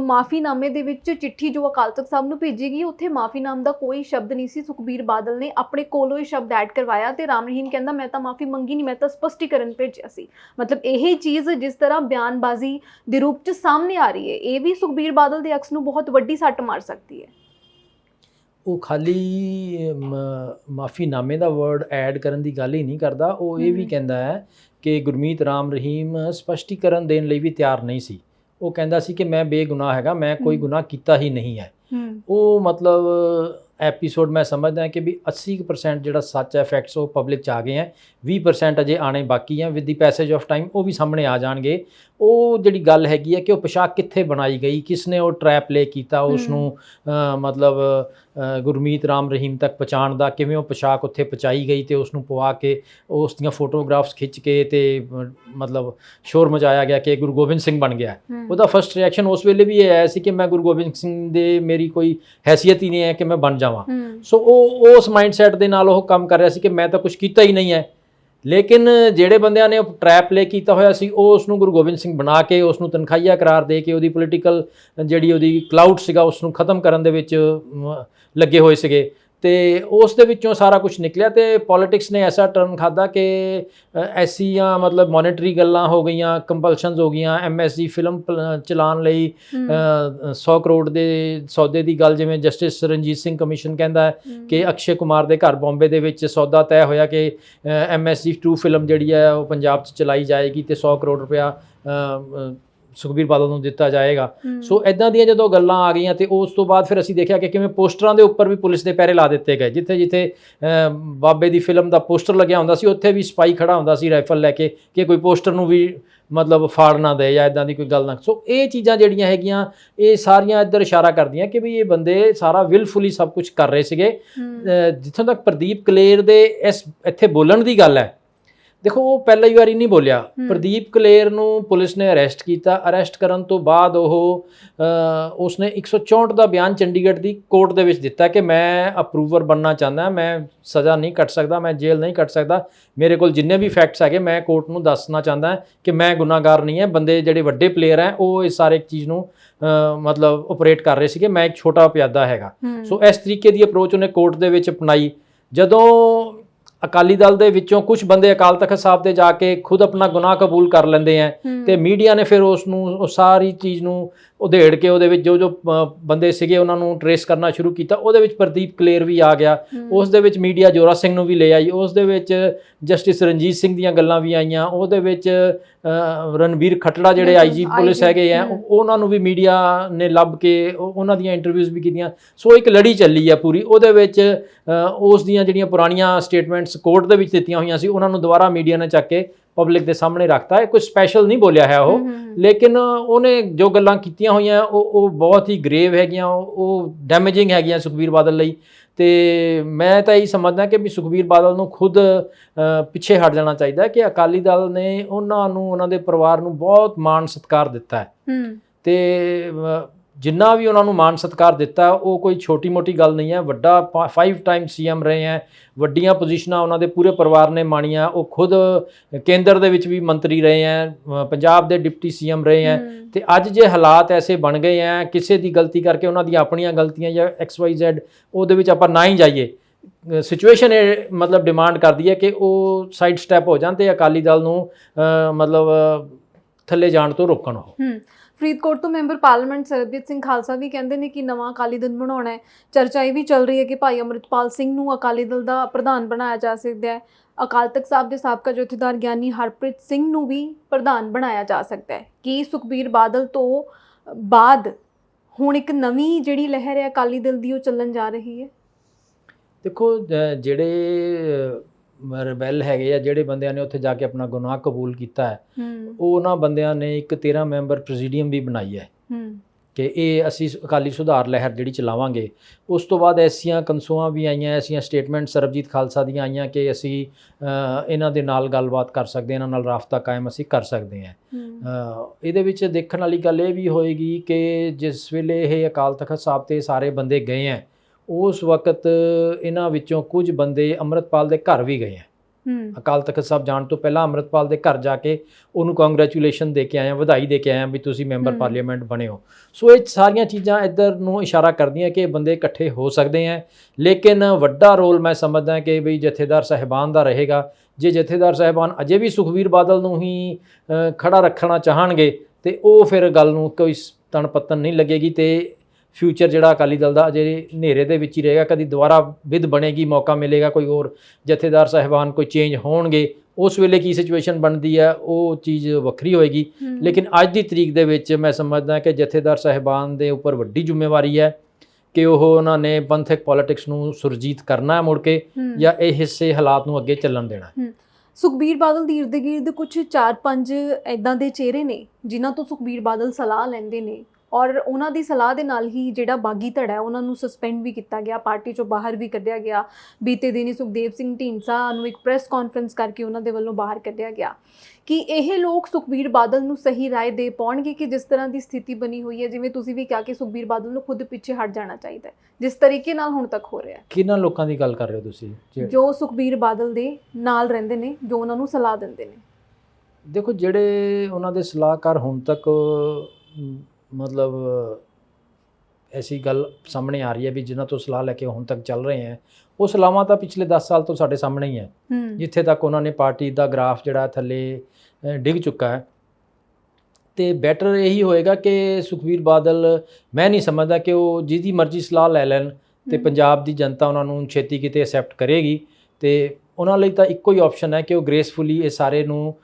ਮਾਫੀਨਾਮੇ ਦੇ ਵਿੱਚ ਚਿੱਠੀ ਜੋ ਅਕਾਲ ਤਖਤ ਸਾਹਿਬ ਨੂੰ ਭੇਜੀ ਗਈ ਉੱਥੇ ਮਾਫੀਨਾਮ ਦਾ ਕੋਈ ਸ਼ਬਦ ਨਹੀਂ ਸੀ। ਸੁਖਬੀਰ ਬਾਦਲ ਨੇ ਆਪਣੇ ਕੋਲੋਂ ਇਹ ਸ਼ਬਦ ਐਡ ਕਰਵਾਇਆ ਤੇ ਰਾਮ ਰਹੀਮ ਕਹਿੰਦਾ ਮੈਂ ਤਾਂ ਮਾਫੀ ਮੰਗੀ ਨਹੀਂ ਮੈਂ ਤਾਂ ਸਪਸ਼ਟੀਕਰਨ ਭੇਜਿਆ ਸੀ। ਮਤਲਬ ਇਹ ਚੀਜ਼ ਜਿਸ ਤਰ੍ਹਾਂ ਬਿਆਨਬਾਜ਼ੀ ਦੇ ਰੂਪ ਚ ਸਾਹਮਣੇ ਆ ਰਹੀ ਹੈ ਇਹ ਵੀ ਸੁਖਬੀਰ ਬਾਦਲ ਦੇ ਅਕਸ ਨੂੰ ਬਹੁਤ ਵੱਡੀ ਸੱਟ ਮਾਰ ਸਕਦੀ ਹੈ। ਉਹ ਖਾਲੀ ਮਾਫੀਨਾਮੇ ਦਾ ਵਰਡ ਐਡ ਕਰਨ ਦੀ ਗੱਲ ਹੀ ਨਹੀਂ ਕਰਦਾ। ਉਹ ਇਹ ਵੀ। ਕਹਿੰਦਾ ਹੈ ਕਿ ਗੁਰਮੀਤ ਰਾਮ ਰਹੀਮ ਸਪਸ਼ਟੀਕਰਨ ਦੇਣ ਲਈ ਵੀ ਤਿਆਰ ਨਹੀਂ ਸੀ। ਉਹ ਕਹਿੰਦਾ ਸੀ ਕਿ ਮੈਂ ਬੇਗੁਨਾਹ ਹੈਗਾ ਮੈਂ ਕੋਈ। ਗੁਨਾਹ ਕੀਤਾ ਹੀ ਨਹੀਂ ਹੈ। ਉਹ ਮਤਲਬ ਐਪੀਸੋਡ ਮੈਂ ਸਮਝਦਾ ਕਿ ਵੀ 80% ਜਿਹੜਾ ਸੱਚ ਹੈ ਫੈਕਟਸ ਉਹ ਪਬਲਿਕ ਚ ਆ ਗਏ ਹੈ। 20% ਅਜੇ ਆਣੇ ਬਾਕੀ ਹੈ। With the passage of time ਉਹ ਵੀ ਸਾਹਮਣੇ ਆ ਜਾਣਗੇ। ਉਹ ਜਿਹੜੀ ਗੱਲ ਹੈਗੀ ਹੈ ਕਿ ਉਹ ਪੋਸ਼ਾਕ ਕਿੱਥੇ ਬਣਾਈ ਗਈ ਕਿਸ ਨੇ ਉਹ ਟਰੈਪ ਲੇ ਕੀਤਾ ਉਸ। ਨੂੰ ਮਤਲਬ ਗੁਰਮੀਤ ਰਾਮ ਰਹੀਮ ਤੱਕ ਪਹੁੰਚਾਉਣ ਦਾ ਕਿਵੇਂ ਉਹ ਪੋਸ਼ਾਕ ਉੱਥੇ ਪਹੁੰਚਾਈ ਗਈ ਤੇ ਉਸ ਨੂੰ ਪਵਾ ਕੇ ਉਸ ਦੀਆਂ ਫੋਟੋਗ੍ਰਾਫਸ ਖਿੱਚ ਕੇ ਤੇ ਮਤਲਬ ਸ਼ੋਰ ਮਚਾਇਆ ਗਿਆ ਕਿ ਗੁਰੂ ਗੋਬਿੰਦ ਸਿੰਘ ਬਣ ਗਿਆ। ਉਹਦਾ ਫਰਸਟ ਰਿਐਕਸ਼ਨ ਉਸ ਵੇਲੇ ਵੀ ਇਹ ਆਇਆ ਸੀ ਕਿ ਮੈਂ ਗੁਰੂ ਗੋਬਿੰਦ ਸਿੰਘ ਦੇ ਮੇਰੀ ਕੋਈ ਹੈਸੀਅਤ ਹੀ ਨਹੀਂ ਹੈ ਕਿ ਮੈਂ ਬਣ ਜਾਵਾਂ। ਸੋ ਉਹ ਉਸ ਮਾਈਂਡਸੈਟ ਦੇ ਨਾਲ ਉਹ ਕੰਮ ਕਰ ਰਿਹਾ ਸੀ ਕਿ ਮੈਂ ਤਾਂ ਕੁਝ ਕੀਤਾ ਹੀ ਨਹੀਂ ਹੈ। ਲੇਕਿਨ ਜਿਹੜੇ ਬੰਦਿਆਂ ਨੇ ਉਹ ਟਰੈਪ ਲੈ ਕੀਤਾ ਹੋਇਆ ਸੀ, ਉਹ ਉਸ ਨੂੰ ਗੁਰੂ ਗੋਬਿੰਦ ਸਿੰਘ ਬਣਾ ਕੇ ਉਸ ਨੂੰ ਤਨਖਾਹੀਆ ਕਰਾਰ ਦੇ ਕੇ, ਉਹਦੀ ਪੋਲੀਟੀਕਲ ਜਿਹੜੀ ਉਹਦੀ ਕਲਾਊਡ ਸੀਗਾ ਉਸ ਨੂੰ ਖਤਮ ਕਰਨ ਦੇ ਵਿੱਚ ਲੱਗੇ ਹੋਏ ਸੀਗੇ। ਤੇ ਉਸ ਦੇ ਵਿੱਚੋਂ ਸਾਰਾ ਕੁਝ ਨਿਕਲਿਆ ਤੇ ਪੋਲਿਟਿਕਸ ਨੇ ਐਸਾ ਟਰਨ ਖਾਦਾ ਕਿ ਐਸੀਆਂ ਮਤਲਬ ਮੋਨਿਟਰੀ ਗੱਲਾਂ ਹੋ ਗਈਆਂ ਕੰਪਲਸ਼ਨਸ ਹੋ ਗਈਆਂ ਐਮਐਸਜੀ ਫਿਲਮ ਚਲਾਉਣ ਲਈ ਹਮ, ਅ, 100 ਕਰੋੜ ਦੇ ਸੌਦੇ ਦੀ ਗੱਲ ਜਿਵੇਂ ਜਸਟਿਸ ਰਣਜੀਤ ਸਿੰਘ ਕਮਿਸ਼ਨ ਕਹਿੰਦਾ ਕਿ ਅਕਸ਼ੇ ਕੁਮਾਰ ਦੇ ਘਰ ਬੰਬੇ ਦੇ ਵਿੱਚ ਸੌਦਾ ਤੈਅ ਹੋਇਆ ਕਿ ਐਮਐਸਜੀ 2 ਫਿਲਮ ਜਿਹੜੀ ਹੈ ਉਹ ਪੰਜਾਬ 'ਚ ਚਲਾਈ ਜਾਏਗੀ ਤੇ 100 ਕਰੋੜ ਰੁਪਇਆ ਸੁਖਬੀਰ ਬਾਦਲ ਨੂੰ ਦਿੱਤਾ ਜਾਏਗਾ। ਸੋ ਇਦਾਂ ਦੀਆਂ ਜਦੋਂ ਗੱਲਾਂ ਆ ਗਈਆਂ ਤੇ ਉਸ ਤੋਂ ਬਾਅਦ ਫਿਰ ਅਸੀਂ ਦੇਖਿਆ ਕਿ ਕਿਵੇਂ ਪੋਸਟਰਾਂ ਦੇ ਉੱਪਰ ਵੀ ਪੁਲਿਸ ਦੇ ਪਹਿਰੇ ਲਾ ਦਿੱਤੇ ਗਏ। ਜਿੱਥੇ ਜਿੱਥੇ ਬਾਬੇ ਦੀ ਫਿਲਮ ਦਾ ਪੋਸਟਰ ਲੱਗਿਆ ਹੁੰਦਾ ਸੀ ਉੱਥੇ ਵੀ ਸਪਾਈ ਖੜਾ ਹੁੰਦਾ ਸੀ ਰਾਈਫਲ ਲੈ ਕੇ ਕਿ ਕੋਈ ਪੋਸਟਰ ਨੂੰ ਵੀ ਮਤਲਬ ਫਾੜ ਨਾ ਦੇ ਜਾਂ ਇਦਾਂ ਦੀ ਕੋਈ ਗੱਲ ਨਾ। ਸੋ ਇਹ ਚੀਜ਼ਾਂ ਜਿਹੜੀਆਂ ਹੈਗੀਆਂ ਇਹ ਸਾਰੀਆਂ ਇੱਧਰ ਇਸ਼ਾਰਾ ਕਰਦੀਆਂ ਕਿ ਵੀ ਇਹ ਬੰਦੇ ਸਾਰਾ ਵਿਲਫੁਲੀ ਸਭ ਕੁਝ ਕਰ ਰਹੇ ਸੀਗੇ। ਜਿੱਥੋਂ ਤੱਕ ਪ੍ਰਦੀਪ ਕਲੇਰ ਦੇ ਇਸ ਇੱਥੇ ਬੋਲਣ ਦੀ ਗੱਲ ਹੈ ਦੇਖੋ ਉਹ ਪਹਿਲਾ ਹੀ ਵਾਰੀ ਨਹੀਂ ਬੋਲਿਆ। ਪ੍ਰਦੀਪ ਕਲੇਰ ਨੂੰ ਪੁਲਿਸ ਨੇ ਅਰੈਸਟ ਕੀਤਾ। ਅਰੈਸਟ ਕਰਨ ਤੋਂ ਬਾਅਦ ਉਹ ਉਸਨੇ 164 ਦਾ ਬਿਆਨ ਚੰਡੀਗੜ੍ਹ ਦੀ ਕੋਰਟ ਦੇ ਵਿੱਚ ਦਿੱਤਾ ਕਿ ਮੈਂ ਅਪਰੂਵਰ ਬਣਨਾ ਚਾਹੁੰਦਾ ਮੈਂ ਸਜ਼ਾ ਨਹੀਂ ਕੱਟ ਸਕਦਾ ਮੈਂ ਜੇਲ੍ਹ ਨਹੀਂ ਕੱਟ ਸਕਦਾ। ਮੇਰੇ ਕੋਲ ਜਿੰਨੇ ਵੀ ਫੈਕਟਸ ਹੈਗੇ ਮੈਂ ਕੋਰਟ ਨੂੰ ਦੱਸਣਾ ਚਾਹੁੰਦਾ ਕਿ ਮੈਂ ਗੁਨਾਹਗਾਰ ਨਹੀਂ ਹੈ। ਬੰਦੇ ਜਿਹੜੇ ਵੱਡੇ ਪਲੇਅਰ ਹੈ ਉਹ ਇਸ ਸਾਰੇ ਚੀਜ਼ ਨੂੰ ਮਤਲਬ ਆਪਰੇਟ ਕਰ ਰਹੇ ਸੀਗੇ। ਮੈਂ ਇੱਕ ਛੋਟਾ ਪਿਆਦਾ ਹੈਗਾ। ਸੋ ਇਸ ਤਰੀਕੇ ਦੀ ਅਪਰੋਚ ਉਹਨੇ ਕੋਰਟ ਦੇ ਵਿੱਚ ਅਪਣਾਈ। ਜਦੋਂ ਅਕਾਲੀ ਦਲ ਦੇ ਵਿੱਚੋਂ ਕੁਝ ਬੰਦੇ ਅਕਾਲ ਤਖਤ ਸਾਹਿਬ ਤੇ ਜਾ ਕੇ ਖੁਦ ਆਪਣਾ ਗੁਨਾਹ ਕਬੂਲ ਕਰ ਲੈਂਦੇ ਆ ਤੇ ਮੀਡੀਆ ਨੇ ਫਿਰ ਉਸ ਨੂੰ ਉਹ ਸਾਰੀ ਚੀਜ਼ ਨੂੰ ਉਧੇੜ ਕੇ ਉਹਦੇ ਵਿੱਚ ਜੋ ਜੋ ਬੰਦੇ ਸੀਗੇ ਉਹਨਾਂ ਨੂੰ ਟਰੇਸ ਕਰਨਾ ਸ਼ੁਰੂ ਕੀਤਾ। ਉਹਦੇ ਵਿੱਚ ਪ੍ਰਦੀਪ ਕਲੇਰ ਵੀ ਆ ਗਿਆ। ਉਸ ਦੇ ਵਿੱਚ ਮੀਡੀਆ ਜੋਰਾ ਸਿੰਘ ਨੂੰ ਵੀ ਲੈ ਆਈ। ਉਸ ਦੇ ਵਿੱਚ ਜਸਟਿਸ ਰਣਜੀਤ ਸਿੰਘ ਦੀਆਂ ਗੱਲਾਂ ਵੀ ਆਈਆਂ। ਉਹਦੇ ਵਿੱਚ ਅ, ਰਣਬੀਰ ਖੱਟੜਾ ਜਿਹੜੇ ਆਈਜੀ ਪੁਲਿਸ ਹੈਗੇ ਆ ਉਹਨਾਂ ਨੂੰ ਵੀ ਮੀਡੀਆ ਨੇ ਲੱਭ ਕੇ ਉਹ- ਉਹਨਾਂ ਦੀਆਂ ਇੰਟਰਵਿਊਜ਼ ਵੀ ਕੀਤੀਆਂ। ਸੋ ਇੱਕ ਲੜੀ ਚੱਲੀ ਆ ਪੂਰੀ। ਉਹਦੇ ਵਿੱਚ ਉਸ ਦੀਆਂ ਜਿਹੜੀਆਂ ਪੁਰਾਣੀਆਂ ਸਟੇਟਮੈਂਟਸ ਕੋਰਟ ਦੇ ਵਿੱਚ ਦਿੱਤੀਆਂ ਹੋਈਆਂ ਸੀ ਉਹਨਾਂ ਨੂੰ ਦੁਬਾਰਾ ਮੀਡੀਆ ਨੇ ਚੱਕ ਕੇ ਪਬਲਿਕ ਦੇ ਸਾਹਮਣੇ ਰੱਖਤਾ ਹੈ ਕੋਈ ਸਪੈਸ਼ਲ ਨਹੀਂ ਬੋਲਿਆ ਹੈ ਉਹ। ਲੇਕਿਨ ਉਹਨੇ ਜੋ ਗੱਲਾਂ ਕੀਤੀਆਂ ਹੋਈਆਂ ਉਹ ਉਹ ਬਹੁਤ ਹੀ ਗ੍ਰੇਵ ਹੈਗੀਆਂ ਉਹ- ਡੈਮੇਜਿੰਗ ਹੈਗੀਆਂ ਸੁਖਬੀਰ ਬਾਦਲ ਲਈ। ਤੇ ਮੈਂ ਤਾਂ ਇਹੀ ਸਮਝਦਾ ਕਿ ਵੀ ਸੁਖਬੀਰ ਬਾਦਲ ਨੂੰ ਖੁਦ ਪਿੱਛੇ ਹਟ ਜਾਣਾ ਚਾਹੀਦਾ ਕਿ ਅਕਾਲੀ ਦਲ ਨੇ ਉਹਨਾਂ ਨੂੰ ਉਹਨਾਂ ਦੇ ਪਰਿਵਾਰ ਨੂੰ ਬਹੁਤ ਮਾਣ ਸਤਿਕਾਰ ਦਿੱਤਾ ਹੈ। ਤੇ ਜਿੰਨਾ ਵੀ ਉਹਨਾਂ ਨੂੰ ਮਾਣ ਸਤਿਕਾਰ ਦਿੱਤਾ ਉਹ ਕੋਈ ਛੋਟੀ ਮੋਟੀ ਗੱਲ ਨਹੀਂ ਹੈ। ਵੱਡਾ 5 ਟਾਈਮ ਸੀਐਮ ਰਹੇ ਹੈ। ਵੱਡੀਆਂ ਪੋਜੀਸ਼ਨਾਂ ਉਹਨਾਂ ਦੇ ਪੂਰੇ ਪਰਿਵਾਰ ਨੇ ਮਾਣੀਆਂ। ਉਹ ਖੁਦ ਕੇਂਦਰ ਦੇ ਵਿੱਚ ਵੀ ਮੰਤਰੀ ਰਹੇ ਹੈ ਪੰਜਾਬ ਦੇ ਡਿਪਟੀ ਸੀਐਮ ਰਹੇ ਹੈ। ਤੇ ਅੱਜ ਜੇ ਹਾਲਾਤ ਐਸੇ ਬਣ ਗਏ ਆ ਕਿਸੇ ਦੀ ਗਲਤੀ ਕਰਕੇ ਉਹਨਾਂ ਦੀਆਂ ਆਪਣੀਆਂ ਗਲਤੀਆਂ ਜਾਂ XYZ ਉਹਦੇ ਵਿੱਚ ਆਪਾਂ ਨਾ ਹੀ ਜਾਈਏ। ਸਿਚੁਏਸ਼ਨ ਇਹ ਮਤਲਬ ਡਿਮਾਂਡ ਕਰਦੀ ਹੈ ਕਿ ਉਹ ਸਾਈਡ ਸਟੈਪ ਹੋ ਜਾਣ ਤੇ ਅਕਾਲੀ ਦਲ ਨੂੰ ਮਤਲਬ ਥੱਲੇ ਜਾਣ ਤੋਂ ਰੋਕਣ ਉਹ। ਫਰੀਦਕੋਟ ਤੋਂ ਮੈਂਬਰ ਪਾਰਲੀਮੈਂਟ ਸਰਬਜੀਤ ਸਿੰਘ ਖਾਲਸਾ ਵੀ ਕਹਿੰਦੇ ਨੇ ਕਿ ਨਵਾਂ ਅਕਾਲੀ ਦਲ ਬਣਾਉਣਾ ਹੈ। ਚਰਚਾ ਇਹ ਵੀ ਚੱਲ ਰਹੀ ਹੈ ਕਿ ਭਾਈ ਅਮਰਿਤਪਾਲ ਸਿੰਘ ਨੂੰ ਅਕਾਲੀ ਦਲ ਦਾ ਪ੍ਰਧਾਨ ਬਣਾਇਆ ਜਾ ਸਕਦਾ ਹੈ। ਅਕਾਲ ਤਖਤ ਸਾਹਿਬ ਦੇ ਸਾਬਕਾ ਜਥੇਦਾਰ ਗਿਆਨੀ ਹਰਪ੍ਰੀਤ ਸਿੰਘ ਨੂੰ ਵੀ ਪ੍ਰਧਾਨ ਬਣਾਇਆ ਜਾ ਸਕਦਾ ਹੈ। ਕੀ ਸੁਖਬੀਰ ਬਾਦਲ ਤੋਂ ਬਾਅਦ ਹੁਣ ਇੱਕ ਨਵੀਂ ਜਿਹੜੀ ਲਹਿਰ ਹੈ ਅਕਾਲੀ ਦਲ ਦੀ ਉਹ ਚੱਲਣ ਜਾ ਰਹੀ ਹੈ? ਦੇਖੋ ਜਿਹੜੇ ਰਬੈਲ ਹੈਗੇ ਆ ਜਿਹੜੇ ਬੰਦਿਆਂ ਨੇ ਉੱਥੇ ਜਾ ਕੇ ਆਪਣਾ ਗੁਨਾਹ ਕਬੂਲ ਕੀਤਾ ਹੈ ਉਹ ਉਹਨਾਂ ਬੰਦਿਆਂ ਨੇ ਇੱਕ 13 ਮੈਂਬਰ ਪ੍ਰੈਜ਼ੀਡੀਅਮ ਵੀ ਬਣਾਈ ਹੈ। ਕਿ ਇਹ ਅਸੀਂ ਅਕਾਲੀ ਸੁਧਾਰ ਲਹਿਰ ਜਿਹੜੀ ਚਲਾਵਾਂਗੇ ਉਸ ਤੋਂ ਬਾਅਦ ਐਸੀਆਂ ਕਨਸੂਆਂ ਵੀ ਆਈਆਂ ਐਸੀਆਂ ਸਟੇਟਮੈਂਟ ਸਰਬਜੀਤ ਖਾਲਸਾ ਦੀਆਂ ਆਈਆਂ ਕਿ ਅਸੀਂ ਇਹਨਾਂ ਦੇ ਨਾਲ ਗੱਲਬਾਤ ਕਰ ਸਕਦੇ ਹਾਂ ਇਹਨਾਂ ਨਾਲ ਰਾਫਤਾ ਕਾਇਮ ਅਸੀਂ ਕਰ ਸਕਦੇ ਹਾਂ। ਇਹਦੇ ਵਿੱਚ ਦੇਖਣ ਵਾਲੀ ਗੱਲ ਇਹ ਵੀ ਹੋਏਗੀ ਕਿ ਜਿਸ ਵੇਲੇ ਇਹ ਅਕਾਲ ਤਖਤ ਸਾਹਿਬ ਤੇ ਸਾਰੇ ਬੰਦੇ ਗਏ ਹੈ ਉਸ ਵਕਤ ਇਹਨਾਂ ਵਿੱਚੋਂ ਕੁਝ ਬੰਦੇ ਅੰਮ੍ਰਿਤਪਾਲ ਦੇ ਘਰ ਵੀ ਗਏ ਹੂੰ। ਅਕਾਲ ਤਖਤ ਸਾਹਿਬ ਜਾਣ ਤੋਂ ਪਹਿਲਾਂ ਅੰਮ੍ਰਿਤਪਾਲ ਦੇ ਘਰ ਜਾ ਕੇ ਉਹਨੂੰ ਕੰਗ੍ਰੈਚੁਲੇਸ਼ਨ ਦੇ ਕੇ ਆਇਆ ਵਧਾਈ ਦੇ ਕੇ ਆਇਆ ਵੀ ਤੁਸੀਂ ਮੈਂਬਰ। ਪਾਰਲੀਮੈਂਟ ਬਣੇ ਹੋ। ਸੋ ਇਹ ਸਾਰੀਆਂ ਚੀਜ਼ਾਂ ਇੱਧਰ ਨੂੰ ਇਸ਼ਾਰਾ ਕਰਦੀਆਂ ਕਿ ਇਹ ਬੰਦੇ ਇਕੱਠੇ ਹੋ ਸਕਦੇ ਹੈ। ਲੇਕਿਨ ਵੱਡਾ ਰੋਲ ਮੈਂ ਸਮਝਦਾ ਕਿ ਵੀ ਜਥੇਦਾਰ ਸਾਹਿਬਾਨ ਦਾ ਰਹੇਗਾ। ਜੇ ਜਥੇਦਾਰ ਸਾਹਿਬਾਨ ਅਜੇ ਵੀ ਸੁਖਵੀਰ ਬਾਦਲ ਨੂੰ ਹੀ ਖੜਾ ਰੱਖਣਾ ਚਾਹਣਗੇ ਤੇ ਉਹ ਫਿਰ ਗੱਲ ਨੂੰ ਕੋਈ ਤਣ ਪੱਤਨ ਨਹੀਂ ਲੱਗੇਗੀ ਤੇ ਫਿਊਚਰ ਜਿਹੜਾ ਅਕਾਲੀ ਦਲ ਦਾ ਅਜੇ ਹਨੇਰੇ ਦੇ ਵਿੱਚ ਹੀ ਰਹੇਗਾ ਕਦੀ ਦੁਬਾਰਾ ਵਿਧ ਬਣੇਗੀ ਮੌਕਾ ਮਿਲੇਗਾ ਕੋਈ ਹੋਰ ਜਥੇਦਾਰ ਸਾਹਿਬਾਨ ਕੋਈ ਚੇਂਜ ਹੋਣਗੇ ਉਸ ਵੇਲੇ ਕੀ ਸਿਚੁਏਸ਼ਨ ਬਣਦੀ ਹੈ ਉਹ ਚੀਜ਼ ਵੱਖਰੀ ਹੋਏਗੀ। ਲੇਕਿਨ ਅੱਜ ਦੀ ਤਰੀਕ ਦੇ ਵਿੱਚ ਮੈਂ ਸਮਝਦਾ ਕਿ ਜਥੇਦਾਰ ਸਾਹਿਬਾਨ ਦੇ ਉੱਪਰ ਵੱਡੀ ਜ਼ਿੰਮੇਵਾਰੀ ਹੈ ਕਿ ਉਹ ਉਹਨਾਂ ਨੇ ਪੰਥਕ ਪੋਲਿਟਿਕਸ ਨੂੰ ਸੁਰਜੀਤ ਕਰਨਾ ਹੈ ਮੁੜ ਕੇ। ਜਾਂ ਇਹ ਹਿੱਸੇ ਹਾਲਾਤ ਨੂੰ ਅੱਗੇ ਚੱਲਣ ਦੇਣਾ ਹੈ। ਸੁਖਬੀਰ ਬਾਦਲ ਦੀ ਇਰਦ ਗਿਰਦ ਕੁਝ 4-5 ਐਦਾਂ ਦੇ ਚਿਹਰੇ ਨੇ ਜਿਨ੍ਹਾਂ ਤੋਂ ਸੁਖਬੀਰ ਬਾਦਲ ਸਲਾਹ ਲੈਂਦੇ ਨੇ ਔਰ ਉਹਨਾਂ ਦੀ ਸਲਾਹ ਦੇ ਨਾਲ ਹੀ ਜਿਹੜਾ ਬਾਗੀ ਧੜਾ ਹੈ ਉਹਨਾਂ ਨੂੰ ਸਸਪੈਂਡ ਵੀ ਕੀਤਾ ਗਿਆ ਪਾਰਟੀ ਚੋਂ ਬਾਹਰ ਵੀ ਕੱਢਿਆ ਗਿਆ। ਬੀਤੇ ਦਿਨੀ ਸੁਖਦੇਵ ਸਿੰਘ ਢੀਂਡਸਾ ਨੂੰ ਇੱਕ ਪ੍ਰੈਸ ਕਾਨਫਰੰਸ ਕਰਕੇ ਉਹਨਾਂ ਦੇ ਵੱਲੋਂ ਬਾਹਰ ਕੱਢਿਆ ਗਿਆ। ਕਿ ਇਹ ਲੋਕ ਸੁਖਬੀਰ ਬਾਦਲ ਨੂੰ ਸਹੀ ਰਾਏ ਦੇ ਪਾਉਣਗੇ ਕਿ ਜਿਸ ਤਰ੍ਹਾਂ ਦੀ ਸਥਿਤੀ ਬਣੀ ਹੋਈ ਹੈ? ਜਿਵੇਂ ਤੁਸੀਂ ਵੀ ਕਿਹਾ ਕਿ ਸੁਖਬੀਰ ਬਾਦਲ ਨੂੰ ਖੁਦ ਪਿੱਛੇ ਹਟ ਜਾਣਾ ਚਾਹੀਦਾ ਹੈ। ਜਿਸ ਤਰੀਕੇ ਨਾਲ ਹੁਣ ਤੱਕ ਹੋ ਰਿਹਾ ਹੈ। ਕਿਹਨਾਂ ਲੋਕਾਂ ਦੀ ਗੱਲ ਕਰ ਰਹੇ ਹੋ ਤੁਸੀਂ? ਜੋ ਸੁਖਬੀਰ ਬਾਦਲ ਦੇ ਨਾਲ ਰਹਿੰਦੇ ਨੇ ਜੋ ਉਹਨਾਂ ਨੂੰ ਸਲਾਹ ਦਿੰਦੇ ਨੇ। ਦੇਖੋ ਜਿਹੜੇ ਉਹਨਾਂ ਦੇ ਸਲਾਹਕਾਰ ਹੁਣ ਤੱਕ ਮਤਲਬ ਐਸੀ ਗੱਲ ਸਾਹਮਣੇ ਆ ਰਹੀ ਹੈ ਵੀ ਜਿਨ੍ਹਾਂ ਤੋਂ ਸਲਾਹ ਲੈ ਕੇ ਹੁਣ ਤੱਕ ਚੱਲ ਰਹੇ ਹੈ ਉਹ ਸਲਾਹਾਂ ਤਾਂ ਪਿਛਲੇ 10 ਸਾਲ ਤੋਂ ਸਾਡੇ ਸਾਹਮਣੇ ਹੀ ਹੈ। ਜਿੱਥੇ ਤੱਕ ਉਹਨਾਂ ਨੇ ਪਾਰਟੀ ਦਾ ਗ੍ਰਾਫ ਜਿਹੜਾ ਥੱਲੇ ਡਿੱਗ ਚੁੱਕਾ ਹੈ। ਤੇ ਬੈਟਰ ਇਹੀ ਹੋਏਗਾ ਕਿ ਸੁਖਵੀਰ ਬਾਦਲ ਮੈਂ ਨਹੀਂ ਸਮਝਦਾ ਕਿ ਉਹ ਜਿਹਦੀ ਮਰਜ਼ੀ ਸਲਾਹ ਲੈ ਲੈਣ ਤੇ। ਪੰਜਾਬ ਦੀ ਜਨਤਾ ਉਹਨਾਂ ਨੂੰ ਛੇਤੀ ਕਿਤੇ ਅਸੈਪਟ ਕਰੇਗੀ ਤੇ ਉਹਨਾਂ ਲਈ ਤਾਂ ਇੱਕੋ ਹੀ ਆਪਸ਼ਨ ਹੈ ਕਿ ਉਹ ਗ੍ਰੇਸਫੁਲੀ ਇਹ ਸਾਰੇ ਨੂੰ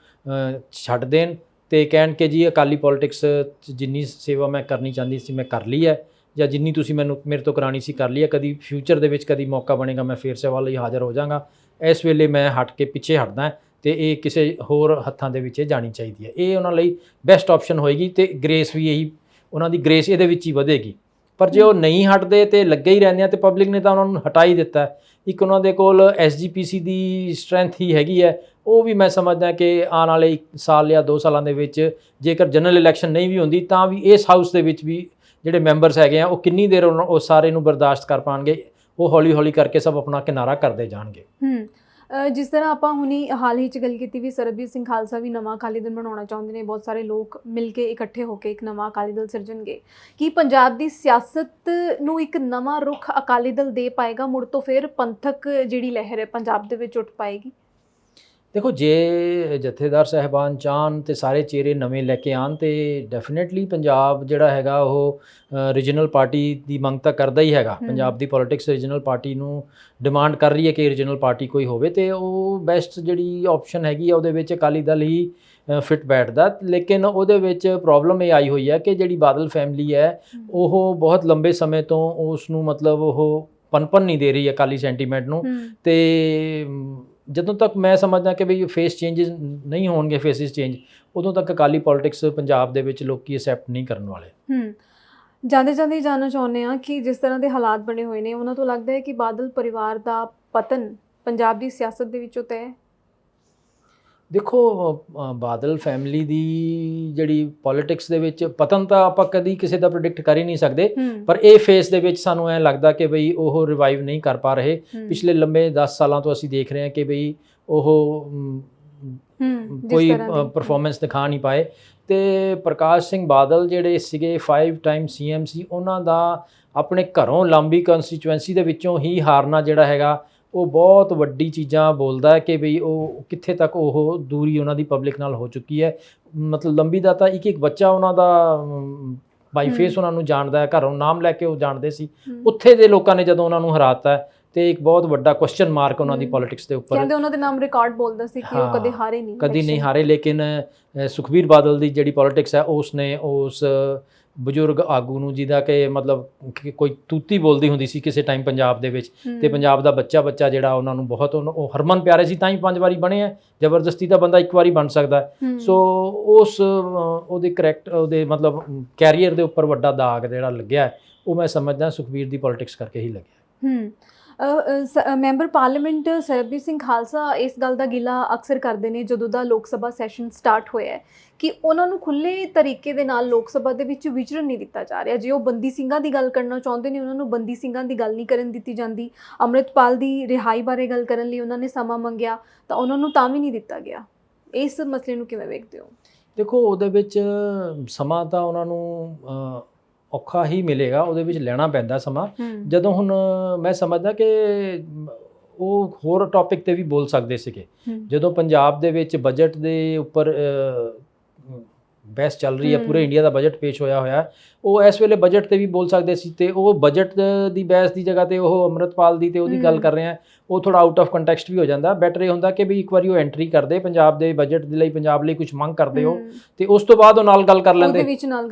ਛੱਡ ਦੇਣ। ਤੇ ਕਹਿਣ ਕਿ ਜੀ, ਅਕਾਲੀ ਪੋਲਿਟਿਕਸ ਜਿੰਨੀ ਸੇਵਾ ਮੈਂ ਕਰਨੀ ਚਾਹੁੰਦੀ ਸੀ, ਮੈਂ ਕਰ ਲਈ ਹੈ ਜਾਂ ਜਿੰਨੀ ਤੁਸੀਂ ਮੈਨੂੰ, ਮੇਰੇ ਤੋਂ ਕਰਾਣੀ ਸੀ, ਕਰ ਲਈ ਹੈ। ਕਦੀ ਫਿਊਚਰ ਦੇ ਵਿੱਚ ਕਦੀ ਮੌਕਾ ਬਣੇਗਾ, ਮੈਂ ਫੇਰ ਸੇਵਾ ਲਈ ਹਾਜ਼ਰ ਹੋ ਜਾਵਾਂਗਾ। ਇਸ ਵੇਲੇ ਮੈਂ ਹਟ ਕੇ ਪਿੱਛੇ ਹਟਦਾ ਤੇ ਇਹ ਕਿਸੇ ਹੋਰ ਹੱਥਾਂ ਦੇ ਵਿੱਚ ਜਾਣੀ ਚਾਹੀਦੀ ਹੈ। ਇਹ ਉਹਨਾਂ ਲਈ ਬੈਸਟ ਆਪਸ਼ਨ ਹੋਏਗੀ ਤੇ ਗ੍ਰੇਸ ਵੀ ਇਹੀ, ਉਹਨਾਂ ਦੀ ਗ੍ਰੇਸ ਇਹਦੇ ਵਿੱਚ ਹੀ ਵਧੇਗੀ। ਪਰ ਜੇ ਉਹ ਨਹੀਂ ਹਟਦੇ ਤੇ ਲੱਗੇ ਹੀ ਰਹਿੰਦੇ ਆ ਤੇ ਪਬਲਿਕ ਨੇ ਤਾਂ ਉਹਨਾਂ ਨੂੰ ਹਟਾ ਹੀ ਦਿੱਤਾ ਇੱਕ ਉਹਨਾਂ ਦੇ ਕੋਲ ਐਸਜੀਪੀਸੀ ਦੀ ਸਟਰੈਂਥ ਹੀ ਹੈਗੀ ਹੈ। ਉਹ ਵੀ ਮੈਂ ਸਮਝਦਾ ਕਿ ਆਉਣ ਵਾਲੇ 1 ਸਾਲ ਜਾਂ 2 ਸਾਲਾਂ ਦੇ ਵਿੱਚ ਜੇਕਰ ਜਨਰਲ ਇਲੈਕਸ਼ਨ ਨਹੀਂ ਵੀ ਹੁੰਦੀ, ਤਾਂ ਵੀ ਇਸ ਹਾਊਸ ਦੇ ਵਿੱਚ ਵੀ ਜਿਹੜੇ ਮੈਂਬਰਸ ਹੈਗੇ ਆ, ਉਹ ਕਿੰਨੀ ਦੇਰ ਉਹ ਸਾਰੇ ਨੂੰ ਬਰਦਾਸ਼ਤ ਕਰ ਪਾਣਗੇ, ਉਹ ਹੌਲੀ ਹੌਲੀ ਕਰਕੇ ਸਭ ਆਪਣਾ ਕਿਨਾਰਾ ਕਰਦੇ ਜਾਣਗੇ। ਹੂੰ ਜਿਸ ਤਰ੍ਹਾਂ ਆਪਾਂ ਹੁਣੀ ਹਾਲ ਹੀ ਚ ਗੱਲ ਕੀਤੀ ਵੀ ਸਰਬਜੀਤ ਸਿੰਘ ਖਾਲਸਾ ਵੀ ਨਵਾਂ ਅਕਾਲੀ ਦਲ ਬਣਾਉਣਾ ਚਾਹੁੰਦੇ ਨੇ, ਬਹੁਤ ਸਾਰੇ ਲੋਕ ਮਿਲ ਕੇ ਇਕੱਠੇ ਹੋ ਕੇ ਇੱਕ ਨਵਾਂ ਅਕਾਲੀ ਦਲ ਸਿਰਜਣਗੇ। ਕੀ ਪੰਜਾਬ ਦੀ ਸਿਆਸਤ ਨੂੰ ਇੱਕ ਨਵਾਂ ਰੁਖ ਅਕਾਲੀ ਦਲ ਦੇ ਪਾਏਗਾ? ਮੁੜ ਤੋਂ ਫਿਰ ਪੰਥਕ ਜਿਹੜੀ ਲਹਿਰ ਹੈ, ਪੰਜਾਬ ਦੇ ਵਿੱਚ ਉੱਠ ਪਾਏਗੀ? ਦੇਖੋ ਜੇ ਜਥੇਦਾਰ ਸਹਿਬਾਨ ਚਾਹਨ ਤੇ ਸਾਰੇ ਚਿਹਰੇ ਨਵੇਂ ਲੈ ਕੇ ਆਣ ਤੇ ਡੈਫੀਨਿਟਲੀ ਪੰਜਾਬ ਜਿਹੜਾ ਹੈਗਾ ਉਹ ਰੀਜਨਲ ਪਾਰਟੀ ਦੀ ਮੰਗ ਤਾਂ ਕਰਦਾ ਹੀ ਹੈਗਾ। ਪੰਜਾਬ ਦੀ ਪੋਲਿਟਿਕਸ ਰੀਜਨਲ ਪਾਰਟੀ ਨੂੰ ਡਿਮਾਂਡ ਕਰ ਰਹੀ ਹੈ ਕਿ ਰੀਜਨਲ ਪਾਰਟੀ ਕੋਈ ਹੋਵੇ ਤੇ ਉਹ ਬੈਸਟ ਜਿਹੜੀ ਆਪਸ਼ਨ ਹੈਗੀ ਆ ਉਹਦੇ ਵਿੱਚ ਅਕਾਲੀ ਦਲ ਹੀ ਫਿੱਟ ਬੈਠਦਾ। ਲੇਕਿਨ ਉਹਦੇ ਵਿੱਚ ਪ੍ਰੋਬਲਮ ਇਹ ਆਈ ਹੋਈ ਹੈ ਕਿ ਜਿਹੜੀ ਬਾਦਲ ਫੈਮਿਲੀ ਹੈ ਉਹ ਬਹੁਤ ਲੰਬੇ ਸਮੇਂ ਤੋਂ ਉਸ ਨੂੰ ਮਤਲਬ ਉਹ ਪਨਪਨ ਨਹੀਂ ਦੇ ਰਹੀ ਅਕਾਲੀ ਸੈਂਟੀਮੈਂਟ ਨੂੰ। ਤੇ ਜਦੋਂ ਤੱਕ ਮੈਂ ਸਮਝਦਾ ਕਿ ਵੀ ਫੇਸ ਚੇਂਜਸ ਨਹੀਂ ਹੋਣਗੇ ਫੇਸਿਸ ਚੇਂਜ ਉਦੋਂ ਤੱਕ ਅਕਾਲੀ ਪੋਲਿਟਿਕਸ ਪੰਜਾਬ ਦੇ ਵਿੱਚ ਲੋਕੀ ਅਸੈਪਟ ਨਹੀਂ ਕਰਨ ਵਾਲੇ। ਹੂੰ। ਜਾਂਦੇ ਜਾਂਦੇ ਜਾਣਨਾ ਚਾਹੁੰਦੇ ਆ ਕਿ ਜਿਸ ਤਰ੍ਹਾਂ ਦੇ ਹਾਲਾਤ ਬਣੇ ਹੋਏ ਨੇ, ਉਹਨਾਂ ਤੋਂ ਲੱਗਦਾ ਹੈ ਕਿ ਬਾਦਲ ਪਰਿਵਾਰ ਦਾ ਪਤਨ ਪੰਜਾਬ ਦੀ ਸਿਆਸਤ ਦੇ ਵਿੱਚੋਂ ਤੈਅ ਦੇਖੋ ਬਾਦਲ ਫੈਮਿਲੀ ਦੀ ਜਿਹੜੀ ਪੋਲਿਟਿਕਸ ਦੇ ਵਿੱਚ ਪਤਨ ਤਾਂ ਆਪਾਂ ਕਦੀ ਕਿਸੇ ਦਾ ਪ੍ਰੈਡਿਕਟ ਕਰ ਹੀ ਨਹੀਂ ਸਕਦੇ ਪਰ ਇਹ ਫੇਸ ਦੇ ਵਿੱਚ ਸਾਨੂੰ ਐ ਲੱਗਦਾ ਕਿ ਬਈ ਉਹ ਰਿਵਾਈਵ ਨਹੀਂ ਕਰ ਪਾ ਰਹੇ। ਪਿਛਲੇ ਲੰਬੇ 10 ਸਾਲਾਂ ਤੋਂ ਅਸੀਂ ਦੇਖ ਰਹੇ ਹਾਂ ਕਿ ਬਈ ਉਹ ਕੋਈ ਪਰਫਾਰਮੈਂਸ ਦਿਖਾ ਨਹੀਂ ਪਾਏ। ਤੇ ਪ੍ਰਕਾਸ਼ ਸਿੰਘ ਬਾਦਲ ਜਿਹੜੇ ਸੀਗੇ 5 ਟਾਈਮ ਸੀਐਮ ਸੀ ਉਹਨਾਂ ਦਾ ਆਪਣੇ ਘਰੋਂ ਲੰਬੀ ਕਨਸਟੀਚੁਐਂਸੀ ਦੇ ਵਿੱਚੋਂ ਹੀ ਹਾਰਨਾ ਜਿਹੜਾ ਹੈਗਾ ਉਹ ਬਹੁਤ ਵੱਡੀ ਚੀਜ਼ਾਂ ਬੋਲਦਾ ਹੈ ਕਿ ਬਈ ਉਹ ਕਿੱਥੇ ਤੱਕ ਉਹ ਦੂਰੀ ਉਹਨਾਂ ਦੀ ਪਬਲਿਕ ਨਾਲ ਹੋ ਚੁੱਕੀ ਹੈ ਮਤਲਬ ਲੰਬੀ ਦਾ ਤਾਂ ਇੱਕ ਇੱਕ ਬੱਚਾ ਉਹਨਾਂ ਦਾ ਬਾਈ। ਫੇਸ ਉਹਨਾਂ ਨੂੰ ਜਾਣਦਾ ਹੈ ਘਰੋਂ ਨਾਮ ਲੈ ਕੇ ਉਹ ਜਾਣਦੇ ਸੀ। ਉੱਥੇ ਦੇ ਲੋਕਾਂ ਨੇ ਜਦੋਂ ਉਹਨਾਂ ਨੂੰ ਹਰਾਤਾ ਤੇ ਇੱਕ ਬਹੁਤ ਵੱਡਾ ਕੁਐਸਚਨ ਮਾਰਕ ਉਹਨਾਂ ਦੀ। ਪੋਲਿਟਿਕਸ ਦੇ ਉੱਪਰ ਕਹਿੰਦੇ ਉਹਨਾਂ ਦੇ ਨਾਮ ਰਿਕਾਰਡ ਬੋਲਦਾ ਸੀ ਕਿ ਉਹ ਕਦੇ ਹਾਰੇ ਨਹੀਂ ਕਦੀ ਨਹੀਂ। ਹਾਰੇ ਲੇਕਿਨ ਸੁਖਬੀਰ ਬਾਦਲ ਦੀ ਜਿਹੜੀ ਪੋਲਿਟਿਕਸ ਹੈ ਉਸ ਨੇ ਉਸ ਬਜ਼ੁਰਗ ਆਗੂ ਨੂੰ ਜਿਹਦਾ ਕਿ ਮਤਲਬ ਕੋਈ ਤੂਤੀ ਬੋਲਦੀ ਹੁੰਦੀ ਸੀ ਕਿਸੇ ਟਾਈਮ ਪੰਜਾਬ ਦੇ ਵਿੱਚ ਤੇ ਪੰਜਾਬ ਦਾ ਬੱਚਾ ਬੱਚਾ ਜਿਹੜਾ ਉਹਨਾਂ ਨੂੰ ਬਹੁਤ ਉਹ ਹਰਮਨ ਪਿਆਰੇ ਸੀ ਤਾਂ ਹੀ ਪੰਜ ਵਾਰੀ ਬਣੇ ਆ। ਜ਼ਬਰਦਸਤੀ ਤਾਂ ਬੰਦਾ ਇੱਕ ਵਾਰੀ ਬਣ ਸਕਦਾ। ਸੋ ਉਸ ਉਹਦੇ ਕਰੈਕਟ ਉਹਦੇ ਮਤਲਬ ਕੈਰੀਅਰ ਦੇ ਉੱਪਰ ਵੱਡਾ ਦਾਗ ਜਿਹੜਾ ਲੱਗਿਆ ਉਹ ਮੈਂ ਸਮਝਦਾ ਸੁਖਬੀਰ ਦੀ ਪੋਲਿਟਿਕਸ ਕਰਕੇ ਹੀ ਲੱਗਿਆ। ਹੂੰ। ਮੈਂਬਰ ਪਾਰਲੀਮੈਂਟ ਸਰਬਜੀਤ ਸਿੰਘ ਖਾਲਸਾ ਇਸ ਗੱਲ ਦਾ ਗਿਲਾ ਅਕਸਰ ਕਰਦੇ ਨੇ ਜਦੋਂ ਦਾ ਲੋਕ ਸਭਾ ਸੈਸ਼ਨ ਸਟਾਰਟ ਹੋਇਆ ਹੈ ਕਿ ਉਹਨਾਂ ਨੂੰ ਖੁੱਲੇ ਤਰੀਕੇ ਦੇ ਨਾਲ ਲੋਕ ਸਭਾ ਦੇ ਵਿੱਚ ਵਿਚਰਨ ਨਹੀਂ ਦਿੱਤਾ ਜਾ ਰਿਹਾ। ਜੇ ਉਹ ਬੰਦੀ ਸਿੰਘਾਂ ਦੀ ਗੱਲ ਕਰਨਾ ਚਾਹੁੰਦੇ ਨੇ, ਉਹਨਾਂ ਨੂੰ ਬੰਦੀ ਸਿੰਘਾਂ ਦੀ ਗੱਲ ਨਹੀਂ ਕਰਨ ਦਿੱਤੀ ਜਾਂਦੀ। ਅੰਮ੍ਰਿਤਪਾਲ ਦੀ ਰਿਹਾਈ ਬਾਰੇ ਗੱਲ ਕਰਨ ਲਈ ਉਹਨਾਂ ਨੇ ਸਮਾਂ ਮੰਗਿਆ, ਤਾਂ ਉਹਨਾਂ ਨੂੰ ਤਾਂ ਵੀ ਨਹੀਂ ਦਿੱਤਾ ਗਿਆ। ਇਸ ਮਸਲੇ ਨੂੰ ਕਿਵੇਂ ਵੇਖਦੇ ਹੋ? ਦੇਖੋ, ਉਹਦੇ ਵਿੱਚ ਸਮਾਂ ਤਾਂ ਉਹਨਾਂ ਨੂੰ ਔਖਾ ਹੀ ਮਿਲੇਗਾ ਉਹਦੇ ਵਿੱਚ ਲੈਣਾ ਪੈਂਦਾ ਸਮਾਂ। ਜਦੋਂ ਹੁਣ ਮੈਂ ਸਮਝਦਾ ਕਿ ਉਹ ਹੋਰ ਟੌਪਿਕ ਤੇ ਵੀ ਬੋਲ ਸਕਦੇ ਸੀਗੇ। ਜਦੋਂ ਪੰਜਾਬ ਦੇ ਵਿੱਚ ਬਜਟ ਦੇ ਉੱਪਰ ਬੈਸ ਚੱਲ ਰਹੀ ਹੈ। ਪੂਰੇ ਇੰਡੀਆ ਦਾ ਬਜਟ ਪੇਸ਼ ਹੋਇਆ ਹੋਇਆ। ਉਹ ਇਸ ਵੇਲੇ ਬਜਟ ਤੇ ਵੀ ਬੋਲ ਸਕਦੇ ਸੀ ਤੇ ਉਹ ਬਜਟ ਦੀ ਬੈਸ ਦੀ ਜਗ੍ਹਾ ਤੇ ਉਹ ਅੰਮ੍ਰਿਤਪਾਲ ਦੀ ਤੇ ਉਹਦੀ ਗੱਲ। ਕਰ ਰਹੇ ਆ ਉਹ ਥੋੜਾ ਆਊਟ ਆਫ ਕੰਟੈਕਸਟ ਵੀ ਹੋ ਜਾਂਦਾ। ਬੈਟਰ ਇਹ ਹੁੰਦਾ ਕਿ ਵੀ ਇੱਕ ਵਾਰੀ ਉਹ ਐਂਟਰੀ ਕਰਦੇ ਪੰਜਾਬ ਦੇ ਬਜਟ ਦੇ ਲਈ ਪੰਜਾਬ ਲਈ ਕੁਝ ਮੰਗ ਕਰਦੇ ਹੋ ਤੇ ਉਸ ਤੋਂ ਬਾਅਦ ਉਹ ਨਾਲ ਗੱਲ ਕਰ ਲੈਂਦੇ।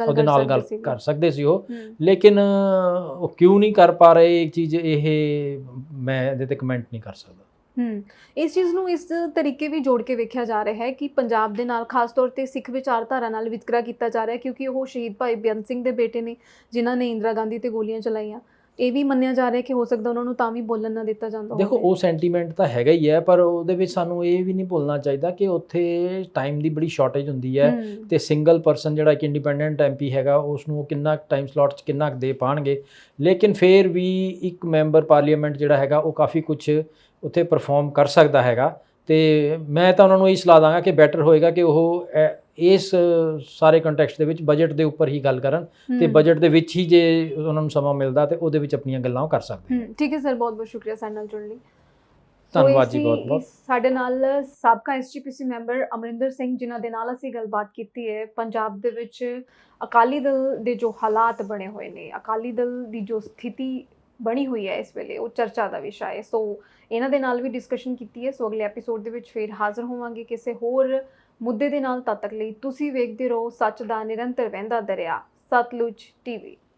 ਉਹਦੇ ਨਾਲ ਗੱਲ ਕਰ ਸਕਦੇ ਸੀ ਉਹ। ਲੇਕਿਨ ਉਹ ਕਿਉਂ ਨਹੀਂ ਕਰ ਪਾ ਰਹੇ ਇਹ ਚੀਜ਼ ਇਹ ਮੈਂ ਇਹਦੇ ਤੇ ਕਮੈਂਟ ਨਹੀਂ ਕਰ ਸਕਦਾ। ਹੂੰ ਇਸ ਚੀਜ਼ ਨੂੰ ਇਸ ਤਰੀਕੇ ਵੀ ਜੋੜ ਕੇ ਵੇਖਿਆ ਜਾ ਰਿਹਾ ਹੈ ਕਿ ਪੰਜਾਬ ਦੇ ਨਾਲ ਖਾਸ ਤੌਰ ਤੇ ਸਿੱਖ ਵਿਚਾਰਧਾਰਾ ਨਾਲ ਵਿਤਕਰਾ ਕੀਤਾ ਜਾ ਰਿਹਾ ਹੈ ਕਿਉਂਕਿ ਉਹ ਸ਼ਹੀਦ ਭਾਈ ਬੇਅੰਤ ਸਿੰਘ ਦੇ ਬੇਟੇ ਨੇ ਜਿਨ੍ਹਾਂ ਨੇ ਇੰਦਰਾ ਗਾਂਧੀ ਤੇ ਗੋਲੀਆਂ ਚਲਾਈਆਂ। ਇਹ ਵੀ ਮੰਨਿਆ ਜਾ ਰਿਹਾ ਕਿ ਹੋ ਸਕਦਾ ਉਹਨਾਂ ਨੂੰ ਤਾਂ ਵੀ ਬੋਲਣ ਨਾ ਦਿੱਤਾ ਜਾਂਦਾ ਦੇਖੋ ਹੋਵੇ। ਉਹ ਸੈਂਟੀਮੈਂਟ ਤਾਂ ਹੈਗਾ ਹੀ ਹੈ ਪਰ ਉਹਦੇ ਵਿੱਚ ਸਾਨੂੰ ਇਹ ਵੀ ਨਹੀਂ ਭੁੱਲਣਾ ਚਾਹੀਦਾ ਕਿ ਉੱਥੇ ਟਾਈਮ ਦੀ ਬੜੀ ਸ਼ਾਰਟੇਜ ਹੁੰਦੀ ਹੈ ਤੇ ਸਿੰਗਲ ਪਰਸਨ ਜਿਹੜਾ ਇੱਕ ਇੰਡੀਪੈਂਡੈਂਟ ਐਮਪੀ ਹੈਗਾ ਉਸ ਨੂੰ ਕਿੰਨਾ ਟਾਈਮ ਸਲੋਟ 'ਚ ਕਿੰਨਾ ਦੇ ਪਾਣਗੇ। ਲੇਕਿਨ ਫਿਰ ਵੀ ਇੱਕ ਮੈਂਬਰ ਪਾਰਲੀਮੈਂਟ ਜਿਹੜਾ ਹੈਗਾ ਉਹ ਕਾਫੀ ਕੁਝ ਉੱਥੇ ਪਰਫਾਰਮ ਕਰ ਸਕਦਾ ਹੈਗਾ। ਤੇ ਮੈਂ ਤਾਂ ਉਹਨਾਂ ਨੂੰ ਇਹ ਸਲਾਹ ਦਾਂਗਾ ਕਿ ਬੈਟਰ ਹੋਏਗਾ ਕਿ ਉਹ ਇਸ ਸਾਰੇ ਕੰਟੈਕਸਟ ਦੇ ਵਿੱਚ ਬਜਟ ਦੇ ਉੱਪਰ ਹੀ ਗੱਲ ਕਰਨ ਤੇ ਬਜਟ ਦੇ ਵਿੱਚ ਹੀ ਜੇ ਉਹਨਾਂ ਨੂੰ ਸਮਾਂ ਮਿਲਦਾ ਤੇ ਉਹਦੇ ਵਿੱਚ ਆਪਣੀਆਂ ਗੱਲਾਂ ਉਹ ਕਰ ਸਕਦੇ ਠੀਕ ਹੈ ਸਰ ਬਹੁਤ ਬਹੁਤ ਸ਼ੁਕਰੀਆ ਸਾਡੇ ਨਾਲ ਜੁੜਨ ਲਈ। ਧੰਨਵਾਦ ਜੀ, ਅਸੀਂ ਬਹੁਤ-ਬਹੁਤ। ਇਸ- ਸਾਡੇ ਨਾਲ ਸਾਬਕਾ ਐਸਜੀਪੀਸੀ ਮੈਂਬਰ ਅਮਰਿੰਦਰ ਸਿੰਘ ਜਿਨ੍ਹਾਂ ਦੇ ਨਾਲ ਅਸੀਂ ਗੱਲਬਾਤ ਕੀਤੀ ਹੈ ਪੰਜਾਬ ਦੇ ਵਿੱਚ ਅਕਾਲੀ ਦਲ ਦੇ ਜੋ ਹਾਲਾਤ ਬਣੇ ਹੋਏ ਨੇ ਅਕਾਲੀ ਦਲ ਦੀ ਜੋ ਸਥਿਤੀ ਬਣੀ ਹੋਈ ਹੈ ਇਸ ਵੇਲੇ ਉਹ ਚਰਚਾ ਦਾ ਵਿਸ਼ਾ ਹੈ। ਸੋ ਇਹਨਾਂ ਦੇ ਨਾਲ ਵੀ ਡਿਸਕਸ਼ਨ ਕੀਤੀ ਹੈ। ਸੋ ਅਗਲੇ ਐਪੀਸੋਡ ਦੇ ਵਿੱਚ ਫੇਰ ਹਾਜ਼ਰ ਹੋਵਾਂਗੇ ਕਿਸੇ ਹੋਰ ਮੁੱਦੇ ਦੇ ਨਾਲ। ਤਦ ਤੱਕ ਲਈ ਤੁਸੀਂ ਵੇਖਦੇ ਰਹੋ। ਸੱਚ ਦਾ ਨਿਰੰਤਰ ਵਹਿੰਦਾ ਦਰਿਆ। ਸਤਲੁਜ ਟੀਵੀ।